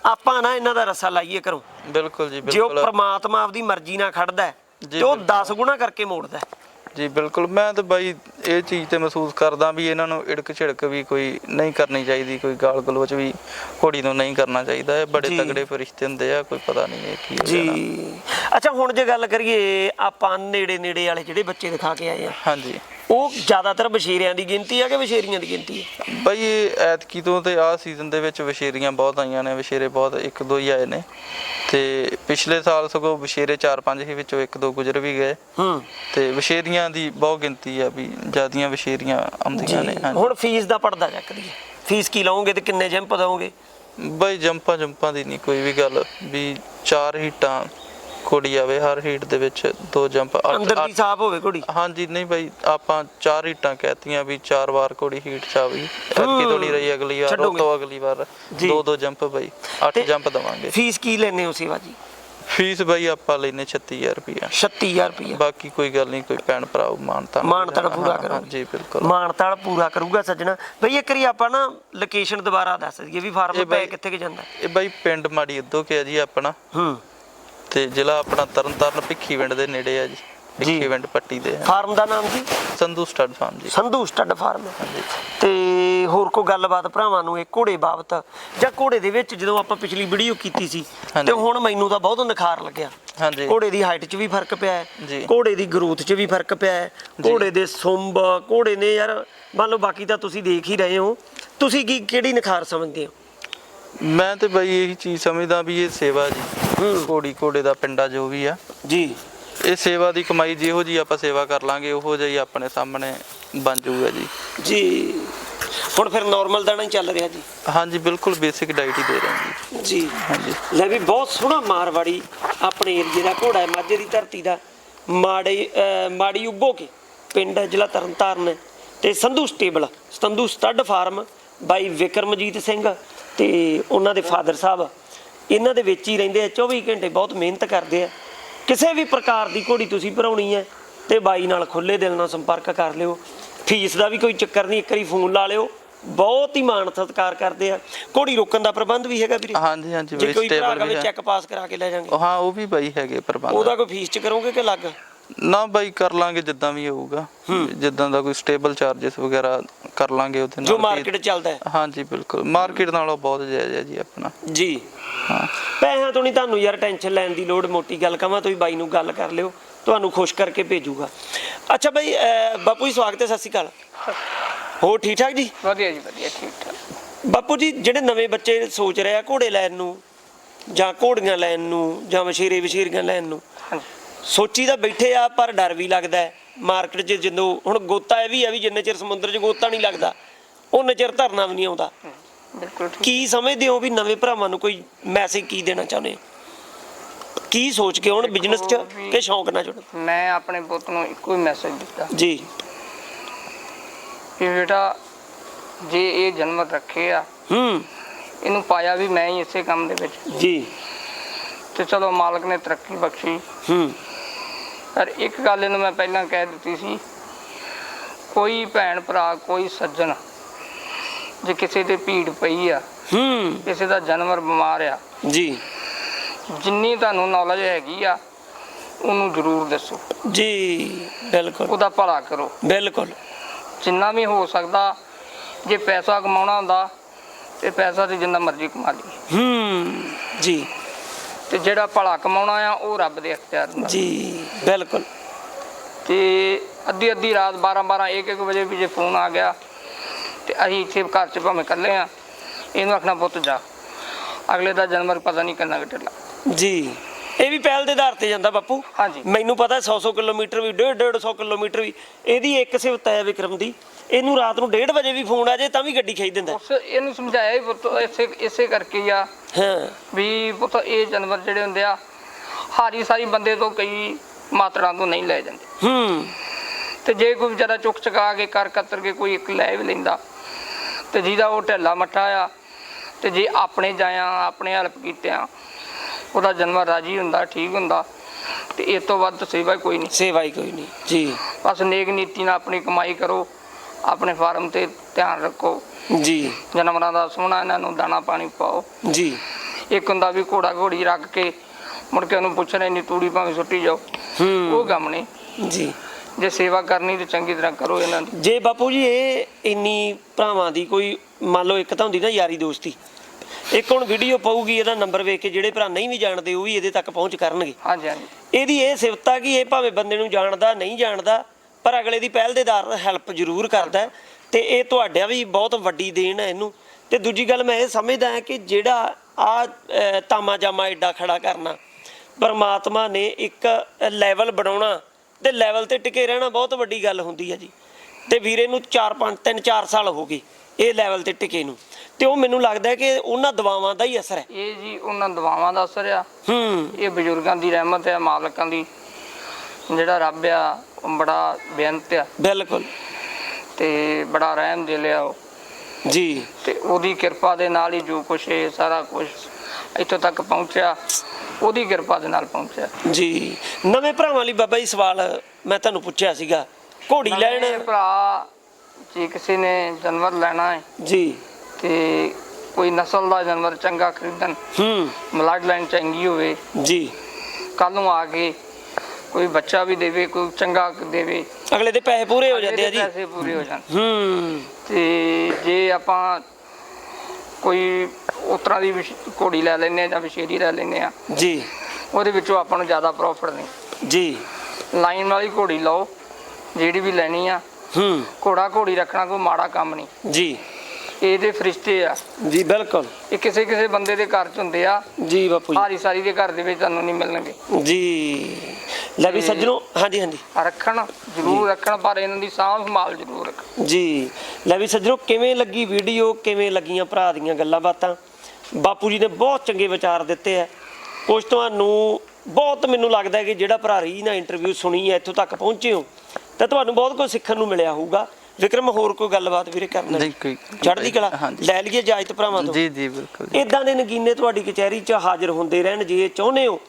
ਆਪਾਂ ਨਾ ਇਹਨਾਂ ਦਾ ਰੱਸਾ ਲਾਈਏ ਕਰੋ ਬਿਲਕੁਲ ਜੀ ਜੇ ਉਹ ਬਿਲਕੁਲ। ਪ੍ਰਮਾਤਮਾ ਆਪਦੀ ਮਰਜ਼ੀ ਨਾਲ ਖੜਦਾ ਹੈ, ਜੀ, ਤੇ ਉਹ ਬਿਲਕੁਲ। 10 ਗੁਣਾ ਕਰਕੇ ਮੋੜਦਾ ਹੈ। ਜੀ ਬਿਲਕੁਲ। ਮੈਂ ਤਾਂ ਬਾਈ ਇਹ ਚੀਜ਼ ਤੇ ਮਹਿਸੂਸ ਕਰਦਾ ਵੀ ਇਹਨਾਂ ਨੂੰ ਇੜਕ ਝਿੜਕ ਵੀ ਕੋਈ ਨਹੀਂ ਕਰਨੀ ਚਾਹੀਦੀ ਕੋਈ ਗਾਲ ਗਲੋਚ ਵੀ ਘੋੜੀ ਨੂੰ ਨਹੀਂ ਕਰਨਾ ਚਾਹੀਦਾ। ਇਹ ਬੜੇ ਜੀ। ਤਗੜੇ ਫਰਿਸ਼ਤੇ ਹੁੰਦੇ ਆ ਕੋਈ ਪਤਾ ਨਹੀਂ ਇਹ ਕੀ ਹੋ ਜਾਣਾ। ਜੀ ਅੱਛਾ ਹੁਣ ਜੇ ਗੱਲ ਕਰੀਏ ਆਪਾਂ ਨੇੜੇ ਨੇੜੇ ਵਾਲੇ ਜਿਹੜੇ ਬੱਚੇ ਦਿਖਾ ਕੇ ਆਏ ਆ। ਹਾਂਜੀ। ਉਹ ਜ਼ਿਆਦਾਤਰ ਬਸ਼ੀਰਿਆਂ ਦੀ ਗਿਣਤੀ ਆ ਕਿ ਬਸ਼ੇਰੀਆਂ ਦੀ ਗਿਣਤੀ ਹੈ ਬਾਈ ਐਤਕੀ ਤੋਂ ਤੇ ਆਹ ਸੀਜ਼ਨ ਦੇ ਵਿੱਚ ਵਿਸ਼ੇਰੀਆਂ ਬਹੁਤ ਆਈਆਂ ਨੇ ਵਿਸ਼ੇਰੇ ਬਹੁਤ ਇੱਕ ਦੋ ਹੀ ਆਏ ਨੇ। ਤੇ ਪਿਛਲੇ ਸਾਲ ਸਗੋਂ ਵਿਸ਼ੇਰੇ 4-5 ਹੀ ਵਿੱਚੋਂ ਇੱਕ ਦੋ ਗੁਜ਼ਰ ਵੀ ਗਏ। ਹੂੰ। ਤੇ ਵਿਸ਼ੇਰੀਆਂ ਦੀ ਬਹੁਤ ਗਿਣਤੀ ਆ ਵੀ ਜਿਆਦੀਆਂ ਵਿਸ਼ੇਰੀਆਂ ਆਉਂਦੀਆਂ ਨੇ ਹਾਂਜੀ। ਹੁਣ ਫੀਸ ਦਾ ਪੜਦਾ ਚੱਕਦੀ ਹੈ ਫੀਸ ਕੀ ਲਓਗੇ ਤੇ ਕਿੰਨੇ ਜੰਪ ਦਓਗੇ? ਬਈ ਜੰਪਾਂ ਜੰਪਾਂ ਦੀ ਨਹੀਂ ਕੋਈ ਵੀ ਗੱਲ ਵੀ ਚਾਰ ਹੀਟਾਂ ਕੁੜੀ ਆਵੇ ਹਰ ਹੀਟ ਦੇ ਵਿੱਚ ਦੋ ਜੰਪ ਅੰਦਰ ਦੀ ਸਾਫ਼ ਹੋਵੇ ਘੋੜੀ? ਹਾਂਜੀ ਨਹੀਂ ਬਈ ਆਪਾਂ ਚਾਰ ਹੀਟਾਂ ਕਹਿਤੀਆਂ ਵੀ ਚਾਰ ਵਾਰ ਕੁੜੀ ਹੀਟ ਚ ਆਵੀ। ਐਤਕੀ ਤੋਂ ਨਹੀਂ ਰਹੀ ਅਗਲੀ ਵਾਰ ਉਹ। ਤੋਂ ਅਗਲੀ ਵਾਰ। ਦੋ ਦੋ ਜੰਪ ਬਈ ਅੱਠ ਜੰਪ ਦਵਾਂਗੇ। ਫੀਸ ਕੀ ਲੈਨੇ ਹੋ ਸੇਵਾ ਜੀ? ਫੀਸ ਬਾਈ ਆਪਾਂ ਲੈਨੇ 36000 ਰੁਪਇਆ 36000 ਰੁਪਏ ਬਾਕੀ ਕੋਈ ਗੱਲ ਨਹੀਂ ਕੋਈ ਭੈਣ ਭਰਾ ਮਾਨਤਾ ਮਾਨਤਾਨ ਪੂਰਾ ਕਰੋ ਜੀ ਬਿਲਕੁਲ। ਮਾਨਤਾਲ ਪੂਰਾ ਕਰੂਗਾ ਸੱਜਣਾ। ਬਈ ਇੱਕ ਵਾਰੀ ਆਪਾਂ ਨਾ ਲੋਕੇਸ਼ਨ ਦੁਬਾਰਾ ਦੱਸ ਦਈਏ ਵੀ ਫਾਰਮ ਪੈ ਕਿੱਥੇ ਕਿ ਜਾਂਦਾ। ਇਹ ਬਾਈ ਪਿੰਡ ਮਾੜੀ ਉਦੋਂ ਕਿ ਆ ਜੀ ਆਪਣਾ। ਹੂੰ। ਤੇ ਜ਼ਿਲ੍ਹਾ ਆਪਣਾ ਤਰਨਤਾਰਨ ਭਿੱਖੀਵਿੰਡ ਦੇ ਨੇੜੇ ਆ ਜੀ ਭਿੱਖੀਵਿੰਡ ਪੱਟੀ ਦੇ ਆ। ਫਾਰਮ ਦਾ ਨਾਮ ਜੀ? Sandhu stud farm ji. Sandhu stud farm. ਤੇ ਹੋਰ ਕੋ ਗੱਲਬਾਤ ਭਰਾਵਾਂ ਨੂੰ ਇਹ ਘੋੜੇ ਬਾਬਤ? ਜਾਂ ਘੋੜੇ ਦੇ ਵਿੱਚ ਜਦੋਂ ਆਪਾਂ ਪਿਛਲੀ ਵੀਡੀਓ ਕੀਤੀ ਸੀ ਹਾਂਜੀ। ਤੇ ਹੁਣ ਮੈਨੂੰ ਤਾਂ ਬਹੁਤ ਨਿਖਾਰ ਲੱਗਿਆ। ਹਾਂਜੀ। ਘੋੜੇ ਦੀ ਹਾਈਟ 'ਚ ਵੀ ਫ਼ਰਕ ਪਿਆ ਹੈ। ਜੀ। ਘੋੜੇ ਦੀ ਗਰੋਥ 'ਚ ਵੀ ਫ਼ਰਕ ਪਿਆ ਹੈ। ਘੋੜੇ ਦੇ ਸੁੰਬ ਘੋੜੇ ਨੇ ਯਾਰ ਮੰਨ ਲਓ ਬਾਕੀ ਤਾਂ ਤੁਸੀਂ ਦੇਖ ਹੀ ਰਹੇ ਹੋ। ਤੁਸੀਂ ਕੀ ਕਿਹੜੀ ਨਿਖਾਰ ਸਮਝਦੇ ਹੋ? ਮੈਂ ਤੇ ਬਾਈ ਇਹੀ ਚੀਜ਼ ਸਮਝਦਾ ਵੀ ਇਹ ਸੇਵਾ ਜੀ। ਹੂੰ। ਘੋੜੀ ਘੋੜੇ ਦਾ ਪਿੰਡਾ ਜੋ ਵੀ ਆ। ਜੀ। ਇਹ ਸੇਵਾ ਦੀ ਕਮਾਈ ਜਿਹੋ ਜੀ ਆਪਾਂ ਸੇਵਾ ਕਰ ਲਾਂਗੇ ਉਹੋ ਜਿਹਾ ਹੀ ਆਪਣੇ ਸਾਹਮਣੇ ਬਣ ਜਾਊਗਾ ਜੀ। ਜੀ। ਹੁਣ ਫਿਰ ਨਾਰਮਲ ਦਾਣਾ ਹੀ ਚੱਲ ਰਿਹਾ ਜੀ। ਹਾਂਜੀ ਬਿਲਕੁਲ ਬੇਸਿਕ ਡਾਈਟ ਹੀ ਦੇ ਰਹੇ ਹਾਂ ਜੀ। ਜੀ। ਹਾਂਜੀ। ਲੈ ਵੀ ਬਹੁਤ ਸੋਹਣਾ ਮਾਰਵਾੜੀ ਆਪਣੇ ਏਰੀਏ ਦਾ ਘੋੜਾ ਹੈ ਮਾਝੇ ਦੀ ਧਰਤੀ ਦਾ। ਮਾੜੀ ਅਹ ਮਾੜੀ ਉੱਭੋ ਕੇ ਪਿੰਡ ਜ਼ਿਲ੍ਹਾ ਤਰਨਤਾਰਨ ਹੈ। ਤੇ Sandhu stable Sandhu stud farm ਬਾਈ ਵਿਕਰਮਜੀਤ ਸਿੰਘ ਤੇ ਉਹਨਾਂ ਦੇ ਫਾਦਰ ਸਾਹਿਬ ਇਹਨਾਂ ਦੇ ਵਿੱਚ ਹੀ ਰਹਿੰਦੇ ਆ 24 ਘੰਟੇ ਬਹੁਤ ਮਿਹਨਤ ਕਰਦੇ ਆ। ਕਿਸੇ ਵੀ ਪ੍ਰਕਾਰ ਦੀ ਘੋੜੀ ਤੁਸੀਂ ਭਰਾਉਣੀ ਹੈ ਤੇ ਬਾਈ ਨਾਲ ਖੁੱਲੇ ਦਿਲ ਨਾਲ ਸੰਪਰਕ ਕਰ ਲਿਓ। ਫੀਸ ਦਾ ਵੀ ਕੋਈ ਚੱਕਰ ਨਹੀਂ ਇੱਕ ਵਾਰੀ ਫੋਨ ਲਾ ਲਿਓ। ਬਹੁਤ ਹੀ ਮਾਣ ਸਤਿਕਾਰ ਕਰਦੇ ਆ। ਘੋੜੀ ਰੋਕਣ ਦਾ ਪ੍ਰਬੰਧ ਵੀ ਹੈਗਾ ਵੀਰੇ? ਹਾਂਜੀ ਹਾਂਜੀ ਜੇ ਕੋਈ ਭਰਾ ਕਵੇ ਚੈੱਕ ਪਾਸ ਕਰਾ ਕੇ ਲੈ ਜਾਾਂਗੇ ਹਾਂ ਉਹ ਵੀ ਬਾਈ ਹੈਗੇ ਪ੍ਰਬੰਧ। ਉਹਦਾ ਕੋਈ ਫੀਸ ਚ ਕਰੋਗੇ ਕਿ ਲੱਗ ਨਾ ਬਾਈ ਕਰ ਲਾਂਗੇ ਜਿੱਦਾਂ ਵੀ ਹੋਊਗਾ। ਜਿੱਦਾਂ ਦਾ ਕੋਈ ਸਟੇਬਲ ਚਾਰजेस ਵਗੈਰਾ ਕਰ ਲਾਂਗੇ ਉਹਦੇ ਨਾਲ ਜੋ। ਮਾਰਕੀਟ ਚੱਲਦਾ ਹੈ। ਹਾਂਜੀ ਬਿਲਕੁਲ। ਮਾਰਕੀਟ ਨਾਲੋਂ ਬਹੁਤ ਜਾਇਜ਼ ਹੈ ਜੀ ਆਪਣਾ। ਜੀ। ਹਾਂ। ਪੈਸਿਆਂ ਤੋਂ ਨਹੀਂ ਤੁਹਾਨੂੰ ਯਾਰ ਟੈਨਸ਼ਨ ਲੈਣ ਦੀ ਲੋੜ ਮੋਟੀ ਗੱਲ ਕਵਾਂ ਤੁਸੀਂ ਬਾਈ ਨੂੰ ਗੱਲ ਕਰ ਲਿਓ। ਤੁਹਾਨੂੰ ਖੁਸ਼ ਕਰਕੇ ਭੇਜੂਗਾ। ਅੱਛਾ ਬਾਈ ਬਾਪੂ ਜੀ ਸਵਾਗਤ ਹੈ ਸਤਿ ਸ਼੍ਰੀ ਅਕਾਲ। ਹੋ ਠੀਕ ਠਾਕ ਜੀ? ਵਧੀਆ ਜੀ ਵਧੀਆ ਠੀਕ ਠਾਕ ਬਾਪੂ ਜੀ ਜਿਹੜੇ ਨਵੇਂ ਬੱਚੇ ਸੋਚ ਰਹੇ ਆ ਘੋੜੇ ਲੈਣ ਨੂੰ ਜਾਂ ਘੋੜੀਆਂ ਲੈਣ ਨੂੰ ਜਾਂ ਵਸ਼ੀਰੇ ਵਸ਼ੀਰੀਆਂ ਲੈਣ ਨੂੰ ਹਾਂਜੀ। ਸੋਚੀ ਤਾਂ ਬੈਠੇ ਆ ਪਰ ਡਰ ਵੀ ਲੱਗਦਾ ਮਾਰਕੀਟ 'ਚ ਜਦੋਂ ਹੁਣ ਗੋਤਾ ਇਹ ਵੀ ਆ ਵੀ ਜਿੰਨੇ ਚਿਰ ਸਮੁੰਦਰ 'ਚ ਗੋਤਾ ਨਹੀਂ ਲੱਗਦਾ ਉਹਨੇ ਚਿਰ ਧਰਨਾ ਵੀ ਨਹੀਂ ਆਉਂਦਾ। ਬਿਲਕੁਲ ਕੀ ਸਮਝਦੇ ਹੋ ਵੀ ਨਵੇਂ ਭਰਾਵਾਂ ਨੂੰ ਕੋਈ ਮੈਸੇਜ ਕੀ ਦੇਣਾ ਚਾਹੁੰਦੇ ਹੋ? ਕੀ ਸੋਚ ਕੇ ਹੁਣ ਬਿਜ਼ਨਸ 'ਚ ਕਿ ਸ਼ੌਂਕ ਨਾਲ ਜੁੜਨ ਮੈਂ ਆਪਣੇ ਪੁੱਤ ਨੂੰ ਇੱਕੋ ਹੀ ਮੈਸੇਜ ਦਿੱਤਾ। ਜੀ। ਕਿ ਬੇਟਾ ਜੇ ਇਹ ਜਨਮ ਰੱਖੇ ਆ ਹੂੰ। ਇਹਨੂੰ ਪਾਇਆ ਵੀ ਮੈਂ ਹੀ ਇਸੇ ਕੰਮ ਦੇ ਵਿੱਚ। ਜੀ। ਤੇ ਚਲੋ ਮਾਲਕ ਨੇ ਤਰੱਕੀ ਬਖਸ਼ੀ। ਹੂੰ। ਪਰ ਇੱਕ ਗੱਲ ਇਹਨੂੰ ਮੈਂ ਪਹਿਲਾਂ ਕਹਿ ਦਿੱਤੀ ਸੀ ਕੋਈ ਭੈਣ ਭਰਾ ਕੋਈ ਸੱਜਣ ਜੇ ਕਿਸੇ ਤੇ ਭੀੜ ਪਈ ਆ ਹੂੰ। ਕਿਸੇ ਦਾ ਜਾਨਵਰ ਬਿਮਾਰ ਆ ਜੀ। ਜਿੰਨੀ ਤੁਹਾਨੂੰ ਨੌਲੇਜ ਹੈਗੀ ਆ ਉਹਨੂੰ ਜ਼ਰੂਰ ਦੱਸੋ। ਜੀ ਬਿਲਕੁਲ। ਉਹਦਾ ਭਲਾ ਕਰੋ। ਬਿਲਕੁਲ। ਜਿੰਨਾ ਵੀ ਹੋ ਸਕਦਾ ਜੇ ਪੈਸਾ ਕਮਾਉਣਾ ਹੁੰਦਾ ਤੇ ਪੈਸਾ ਤੇ ਜਿੰਨਾ ਮਰਜ਼ੀ ਕਮਾ ਲਈ ਹੂੰ ਜੀ। ਤੇ ਜਿਹੜਾ ਭਲਾ ਕਮਾਉਣਾ ਆ ਉਹ ਰੱਬ ਦੇ ਅਖਤਿਆਰ ਹੁੰਦਾ ਜੀ ਬਿਲਕੁਲ। ਤੇ ਅੱਧੀ ਅੱਧੀ ਰਾਤ 12 12 1 1 ਵਜੇ ਵੀ ਜੇ ਫੋਨ ਆ ਗਿਆ ਤੇ ਅਸੀਂ ਇੱਥੇ ਘਰ 'ਚ ਭਾਵੇਂ ਇਕੱਲੇ ਆ ਇਹਨੂੰ ਆਖਣਾ ਪੁੱਤ ਜਾ। ਅਗਲੇ ਦਾ ਜਨਮ ਪਤਾ ਨਹੀਂ ਕਿੰਨਾ ਘਟੇਲਾ ਜੀ। ਇਹ ਵੀ ਪਹਿਲ ਦੇ ਆਧਾਰ ਤੇ ਜਾਂਦਾ ਬਾਪੂ। ਹਾਂਜੀ। ਮੈਨੂੰ ਪਤਾ 100 100 ਕਿਲੋਮੀਟਰ ਵੀ 1.5 150 ਕਿਲੋਮੀਟਰ ਵੀ। ਇਹਦੀ ਇੱਕ ਸਿਫਤ ਹੈ ਵਿਕਰਮ ਦੀ ਇਹਨੂੰ ਰਾਤ ਨੂੰ 1:30 ਵਜੇ ਵੀ ਫੋਨ ਆ ਜਾਏ ਤਾਂ ਵੀ ਗੱਡੀ ਖਿੱਚ ਦਿੰਦਾ। ਉਸ ਇਹਨੂੰ ਸਮਝਾਇਆ ਹੀ ਪੁੱਤ ਇਸੇ ਇਸੇ ਕਰਕੇ ਹੀ ਆ। ਹਾਂ। ਵੀ ਪੁੱਤ ਇਹ ਜਾਨਵਰ ਜਿਹੜੇ ਹੁੰਦੇ ਆ ਹਾਰੀ ਸਾਰੀ ਬੰਦੇ ਤੋਂ ਕਈ ਮਾਤਰਾ ਤੋਂ ਨਹੀਂ ਲੈ ਜਾਂਦੇ। ਹੂੰ। ਤੇ ਜੇ ਕੋਈ ਵਿਚਾਰਾ ਚੁੱਕ ਚਕਾ ਕੇ ਕਰ ਕਤਰ ਕੇ ਕੋਈ ਇੱਕ ਲੈ ਵੀ ਲੈਂਦਾ ਤੇ ਜਿਹਦਾ ਉਹ ਢਿੱਲਾ ਮੱਠਾ ਆ ਤੇ ਜੇ ਆਪਣੇ ਜਾਇਆ ਆਪਣੇ ਹੈਲਪ ਕੀਤਿਆਂ ਉਹਦਾ ਜਨਮ ਰਾਜੀ ਹੁੰਦਾ ਠੀਕ ਹੁੰਦਾ ਤੇ ਇਸ ਤੋਂ ਵੱਧ ਸੇਵਾ ਕੋਈ ਨਹੀਂ। ਸੇਵਾ ਹੀ ਕੋਈ ਨਹੀਂ ਜੀ। ਬਸ ਨੇਕ ਨੀਤੀ ਨਾਲ ਆਪਣੀ ਕਮਾਈ ਕਰੋ। ਆਪਣੇ ਫਾਰਮ ਤੇ ਧਿਆਨ ਰੱਖੋ। ਜੀ। ਜਾਨਵਰਾਂ ਦਾ ਸੋਹਣਾ ਇਹਨਾਂ ਨੂੰ ਦਾਣਾ ਪਾਣੀ ਪਾਓ। ਜੀ। ਇੱਕ ਹੁੰਦਾ ਵੀ ਘੋੜਾ ਘੋੜੀ ਰੱਖ ਕੇ ਮੁੜ ਕੇ ਉਹਨੂੰ ਪੁੱਛਣਾ ਨਹੀਂ ਤੂੜੀ ਭਾਵੇਂ ਸੁੱਟੀ ਜਾਓ। ਉਹ ਕੰਮ ਨਹੀਂ। ਜੀ। ਜੇ ਸੇਵਾ ਕਰਨੀ ਤੇ ਚੰਗੀ ਤਰ੍ਹਾਂ ਕਰੋ ਇਹਨਾਂ ਦੀ। ਜੇ ਬਾਪੂ ਜੀ ਇਹ ਇੰਨੀ ਭਰਾਵਾਂ ਦੀ ਕੋਈ ਮੰਨ ਲਓ ਇੱਕ ਤਾਂ ਹੁੰਦੀ ਨਾ ਯਾਰੀ ਦੋਸਤੀ। ਇੱਕ ਹੁਣ ਵੀਡੀਓ ਪਾਊਗੀ ਇਹਦਾ ਨੰਬਰ ਵੇਖ ਕੇ ਜਿਹੜੇ ਭਰਾ ਨਹੀਂ ਵੀ ਜਾਣਦੇ ਉਹ ਵੀ ਇਹਦੇ ਤੱਕ ਪਹੁੰਚ ਕਰਨਗੇ। ਹਾਂਜੀ ਹਾਂਜੀ। ਇਹਦੀ ਇਹ ਸਿਫਤ ਆ ਕਿ ਇਹ ਭਾਵੇਂ ਬੰਦੇ ਨੂੰ ਜਾਣਦਾ ਨਹੀਂ ਜਾਣਦਾ ਪਰ ਅਗਲੇ ਦੀ ਪਹਿਲ ਦੇ ਆਧਾਰ ਹੈਲਪ ਜ਼ਰੂਰ ਕਰਦਾ ਤੇ ਇਹ ਤੁਹਾਡਾ ਵੀ ਬਹੁਤ ਵੱਡੀ ਦੇਣ ਹੈ ਇਹਨੂੰ। ਤੇ ਦੂਜੀ ਗੱਲ ਮੈਂ ਇਹ ਸਮਝਦਾ ਹਾਂ ਕਿ ਜਿਹੜਾ ਆ ਤਾਮਾ ਜਾਮਾ ਐਡਾ ਖੜਾ ਕਰਨਾ ਪਰਮਾਤਮਾ ਨੇ ਇੱਕ ਲੈਵਲ ਬਣਾਉਣਾ ਤੇ ਲੈਵਲ ਤੇ ਟਿਕੇ ਰਹਿਣਾ ਬਹੁਤ ਵੱਡੀ ਗੱਲ ਹੁੰਦੀ ਹੈ ਜੀ। ਤੇ ਵੀਰੇ ਨੂੰ 4 5 3 4 ਸਾਲ ਹੋ ਗਏ ਇਹ ਲੈਵਲ ਤੇ ਟਿਕੇ ਨੂੰ। ਤੇ ਉਹ ਮੈਨੂੰ ਲੱਗਦਾ ਕਿ ਉਹਨਾਂ ਦਵਾਵਾਂ ਦਾ ਹੀ ਅਸਰ ਹੈ। ਇਹ ਜੀ ਉਹਨਾਂ ਦਵਾਵਾਂ ਦਾ ਅਸਰ ਆ। ਹੂੰ। ਇਹ ਬਜ਼ੁਰਗਾਂ ਦੀ ਰਹਿਮਤ ਹੈ ਮਾਲਕਾਂ ਦੀ। ਜਿਹੜਾ ਰੱਬ ਆ ਬੜਾ ਬੇਅੰਤ ਆ। ਬਿਲਕੁਲ। ਤੇ ਬੜਾ ਰਹਿਮ ਦੇ ਲਿਆ ਉਹ। ਜੀ। ਤੇ ਉਹਦੀ ਕਿਰਪਾ ਦੇ ਨਾਲ ਹੀ ਜੋ ਕੁਛ ਇਹ ਸਾਰਾ ਕੁਝ ਇੱਥੋਂ ਤੱਕ ਪਹੁੰਚਿਆ ਉਹਦੀ ਕਿਰਪਾ ਦੇ ਨਾਲ ਪਹੁੰਚਿਆ। ਜੀ। ਨਵੇਂ ਭਰਾਵਾਂ ਲਈ ਬਾਬਾ ਜੀ ਸਵਾਲ ਮੈਂ ਤੁਹਾਨੂੰ ਪੁੱਛਿਆ ਸੀਗਾ। ਘੋੜੀ ਨਵੇਂ ਲੈਣ ਭਰਾ ਜੇ ਕਿਸੇ ਨੇ ਜਾਨਵਰ ਲੈਣਾ ਹੈ ਜੀ। ਤੇ ਕੋਈ ਨਸਲ ਦਾ ਜਾਨਵਰ ਚੰਗਾ ਖਰੀਦਣ ਹੂੰ। ਬਲੱਡ ਲਾਈਨ ਚੰਗੀ ਹੋਵੇ ਜੀ। ਕੱਲ ਨੂੰ ਆ ਕੇ ਕੋਈ ਬੱਚਾ ਵੀ ਦੇਵੇ ਕੋਈ ਚੰਗਾ ਦੇਵੇ। ਅਗਲੇ ਦੇ ਪੈਸੇ ਪੂਰੇ ਹੋ ਜਾਂਦੇ ਆ ਜੀ। ਪੈਸੇ ਪੂਰੇ ਹੋ ਜਾਣ ਹੂੰ। ਤੇ ਜੇ ਆਪਾਂ ਕੋਈ ਉਸ ਤਰ੍ਹਾਂ ਦੀ ਘੋੜੀ ਲੈ ਲੈਨੇ ਆ ਜਾਂ ਵਿਸ਼ੇਰੀ ਲੈ ਲੈਨੇ ਆ ਜੀ। ਉਹਦੇ ਵਿੱਚੋਂ ਆਪਾਂ ਨੂੰ ਜ਼ਿਆਦਾ ਪ੍ਰੋਫਿਟ ਨਹੀਂ। ਜੀ। ਲਾਈਨ ਵਾਲੀ ਘੋੜੀ ਲਓ ਜਿਹੜੀ ਵੀ ਲੈਣੀ ਆ। ਹੂੰ। ਘੋੜਾ ਘੋੜੀ ਰੱਖਣਾ ਕੋਈ ਮਾੜਾ ਕੰਮ ਨਹੀਂ। ਜੀ। ਇਹਦੇ ਫਰਿਸ਼ਤੇ ਆ ਜੀ ਬਿਲਕੁਲ। ਇਹ ਕਿਸੇ ਕਿਸੇ ਬੰਦੇ ਦੇ ਘਰ ਚ ਹੁੰਦੇ ਆ। ਜੀ ਬਾਪੂ ਸਾਰੀ ਸਾਰੀ ਦੇ ਘਰ ਦੇ ਵਿੱਚ ਤੁਹਾਨੂੰ ਨਹੀਂ ਮਿਲਣਗੇ। ਜੀ। ਜੀ ਲੈ ਵੀ ਸੱਜਣੋ ਹਾਂਜੀ ਹਾਂਜੀ। ਰੱਖਣ ਜ਼ਰੂਰ ਰੱਖਣ ਪਰ ਇਹਨਾਂ ਦੀ ਸਾਂਭ ਸੰਭਾਲ ਜ਼ਰੂਰ ਰੱਖਣ। ਜੀ। ਲੈ ਵੀ ਸੱਜਣੋ ਕਿਵੇਂ ਲੱਗੀ ਵੀਡੀਓ ਕਿਵੇਂ ਲੱਗੀਆਂ ਭਰਾ ਦੀਆਂ ਗੱਲਾਂ ਬਾਤਾਂ? ਬਾਪੂ ਜੀ ਨੇ ਬਹੁਤ ਚੰਗੇ ਵਿਚਾਰ ਦਿੱਤੇ ਆ। ਕੁਝ ਤੁਹਾਨੂੰ ਬਹੁਤ ਮੈਨੂੰ ਲੱਗਦਾ ਹੈ ਕਿ ਜਿਹੜਾ ਭਰਾ ਰਹੀ ਨਾ ਇੰਟਰਵਿਊ ਸੁਣੀ ਹੈ ਇੱਥੋਂ ਤੱਕ ਪਹੁੰਚੇ ਹੋ ਤਾਂ ਤੁਹਾਨੂੰ ਬਹੁਤ ਕੁਝ ਸਿੱਖਣ ਨੂੰ ਮਿਲਿਆ ਹੋਊਗਾ। ਵਿਕਰਮ ਹੋਰ ਕੋਈ ਗੱਲਬਾਤ ਵੀਰੇ ਕਰਨਾ ਨਹੀਂ, ਕੋਈ- ਚੜ੍ਹਦੀ ਕਲਾ। ਲੈ ਲਈਏ ਇਜਾਜ਼ਤ ਭਰਾਵਾਂ ਤੋਂ? ਜੀ ਜੀ ਬਿਲਕੁਲ। ਇਦਾਂ ਦੇ ਨਗੀਨੇ ਤੁਹਾਡੀ ਕਚਹਿਰੀ 'ਚ ਹਾਜ਼ਰ ਹੁੰਦੇ ਰਹਿਣ ਜੇ ਇਹ ਚਾਹੁੰਦੇ ਹੋ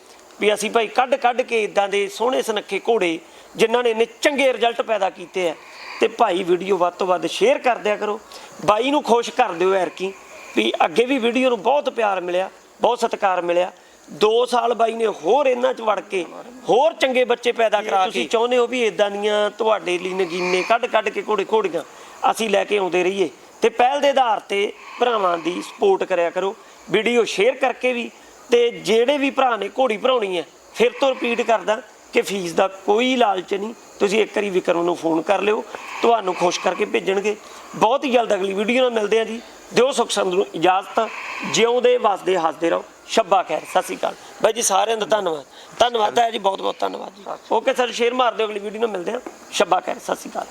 ਵੀ ਅਸੀਂ ਭਾਈ ਕੱਢ ਕੱਢ ਕੇ ਇਦਾਂ ਦੇ ਸੋਹਣੇ ਸੁਨੱਖੇ ਘੋੜੇ ਜਿਨ੍ਹਾਂ ਨੇ ਇੰਨੇ ਚੰਗੇ ਰਿਜ਼ਲਟ ਪੈਦਾ ਕੀਤੇ ਆ ਤੇ ਭਾਈ ਵੀਡੀਓ ਵੱਧ ਤੋਂ ਵੱਧ ਸ਼ੇਅਰ ਕਰ ਦਿਆ ਕਰੋ। ਬਾਈ ਨੂੰ ਖੁਸ਼ ਕਰ ਦਿਓ ਐਰਕੀ ਵੀ ਅੱਗੇ ਵੀ ਵੀਡੀਓ ਨੂੰ ਬਹੁਤ ਪਿਆਰ ਮਿਲਿਆ ਬਹੁਤ ਸਤਿਕਾਰ ਮਿਲਿਆ। 2 ਸਾਲ ਬਾਈ ਨੇ ਹੋਰ ਇਹਨਾਂ 'ਚ ਵੜ ਕੇ ਹੋਰ ਚੰਗੇ ਬੱਚੇ ਪੈਦਾ ਕਰਾ ਕੇ ਤੁਸੀਂ ਚਾਹੁੰਦੇ ਹੋ ਵੀ ਇਦਾਂ ਦੀਆਂ ਤੁਹਾਡੇ ਲਈ ਨਗੀਨੇ ਕੱਢ ਕੱਢ ਕੇ ਘੋੜੇ ਘੋੜੀਆਂ ਅਸੀਂ ਲੈ ਕੇ ਆਉਂਦੇ ਰਹੀਏ ਤੇ ਪਹਿਲ ਦੇ ਆਧਾਰ ਤੇ ਭਰਾਵਾਂ ਦੀ ਸਪੋਰਟ ਕਰਿਆ ਕਰੋ ਵੀਡੀਓ ਸ਼ੇਅਰ ਕਰਕੇ ਵੀ ਤੇ ਜਿਹੜੇ ਵੀ ਭਰਾ ਨੇ ਘੋੜੀ ਭਰਾਉਣੀ ਹੈ ਫਿਰ ਤੋਂ ਰਿਪੀਟ ਕਰਦਾ ਕਿ ਫੀਸ ਦਾ ਕੋਈ ਲਾਲਚ ਨਹੀਂ ਤੁਸੀਂ ਇੱਕ ਵਾਰੀ ਵਿਕਰਮ ਨੂੰ ਫੋਨ ਕਰ ਲਿਓ ਤੁਹਾਨੂੰ ਖੁਸ਼ ਕਰਕੇ ਭੇਜਣਗੇ। ਬਹੁਤ ਹੀ ਜਲਦ ਅਗਲੀ ਵੀਡੀਓ ਨਾਲ ਮਿਲਦੇ ਹਾਂ ਜੀ। ਦਿਓ ਸੁਖ ਸੰਦ ਨੂੰ ਇਜਾਜ਼ਤ ਜਿਉਂਦੇ ਵਸਦੇ ਹੱਸਦੇ ਰਹੋ। ਸ਼ੱਬਾ ਖੈਰ, ਸਤਿ ਸ਼੍ਰੀ ਅਕਾਲ। ਬਾਈ ਜੀ, ਸਾਰਿਆਂ ਦਾ ਧੰਨਵਾਦ। ਧੰਨਵਾਦ ਹੈ ਜੀ ਬਹੁਤ ਬਹੁਤ ਧੰਨਵਾਦ ਜੀ। ਓਕੇ, ਸਰ, ਸ਼ੇਅਰ ਮਾਰ ਦਿਓ, ਅਗਲੀ ਵੀਡੀਓ ਨਾਲ ਮਿਲਦੇ ਹਾਂ। ਸ਼ੱਬਾ ਖੈਰ, ਸਤਿ ਸ਼੍ਰੀ ਅਕਾਲ।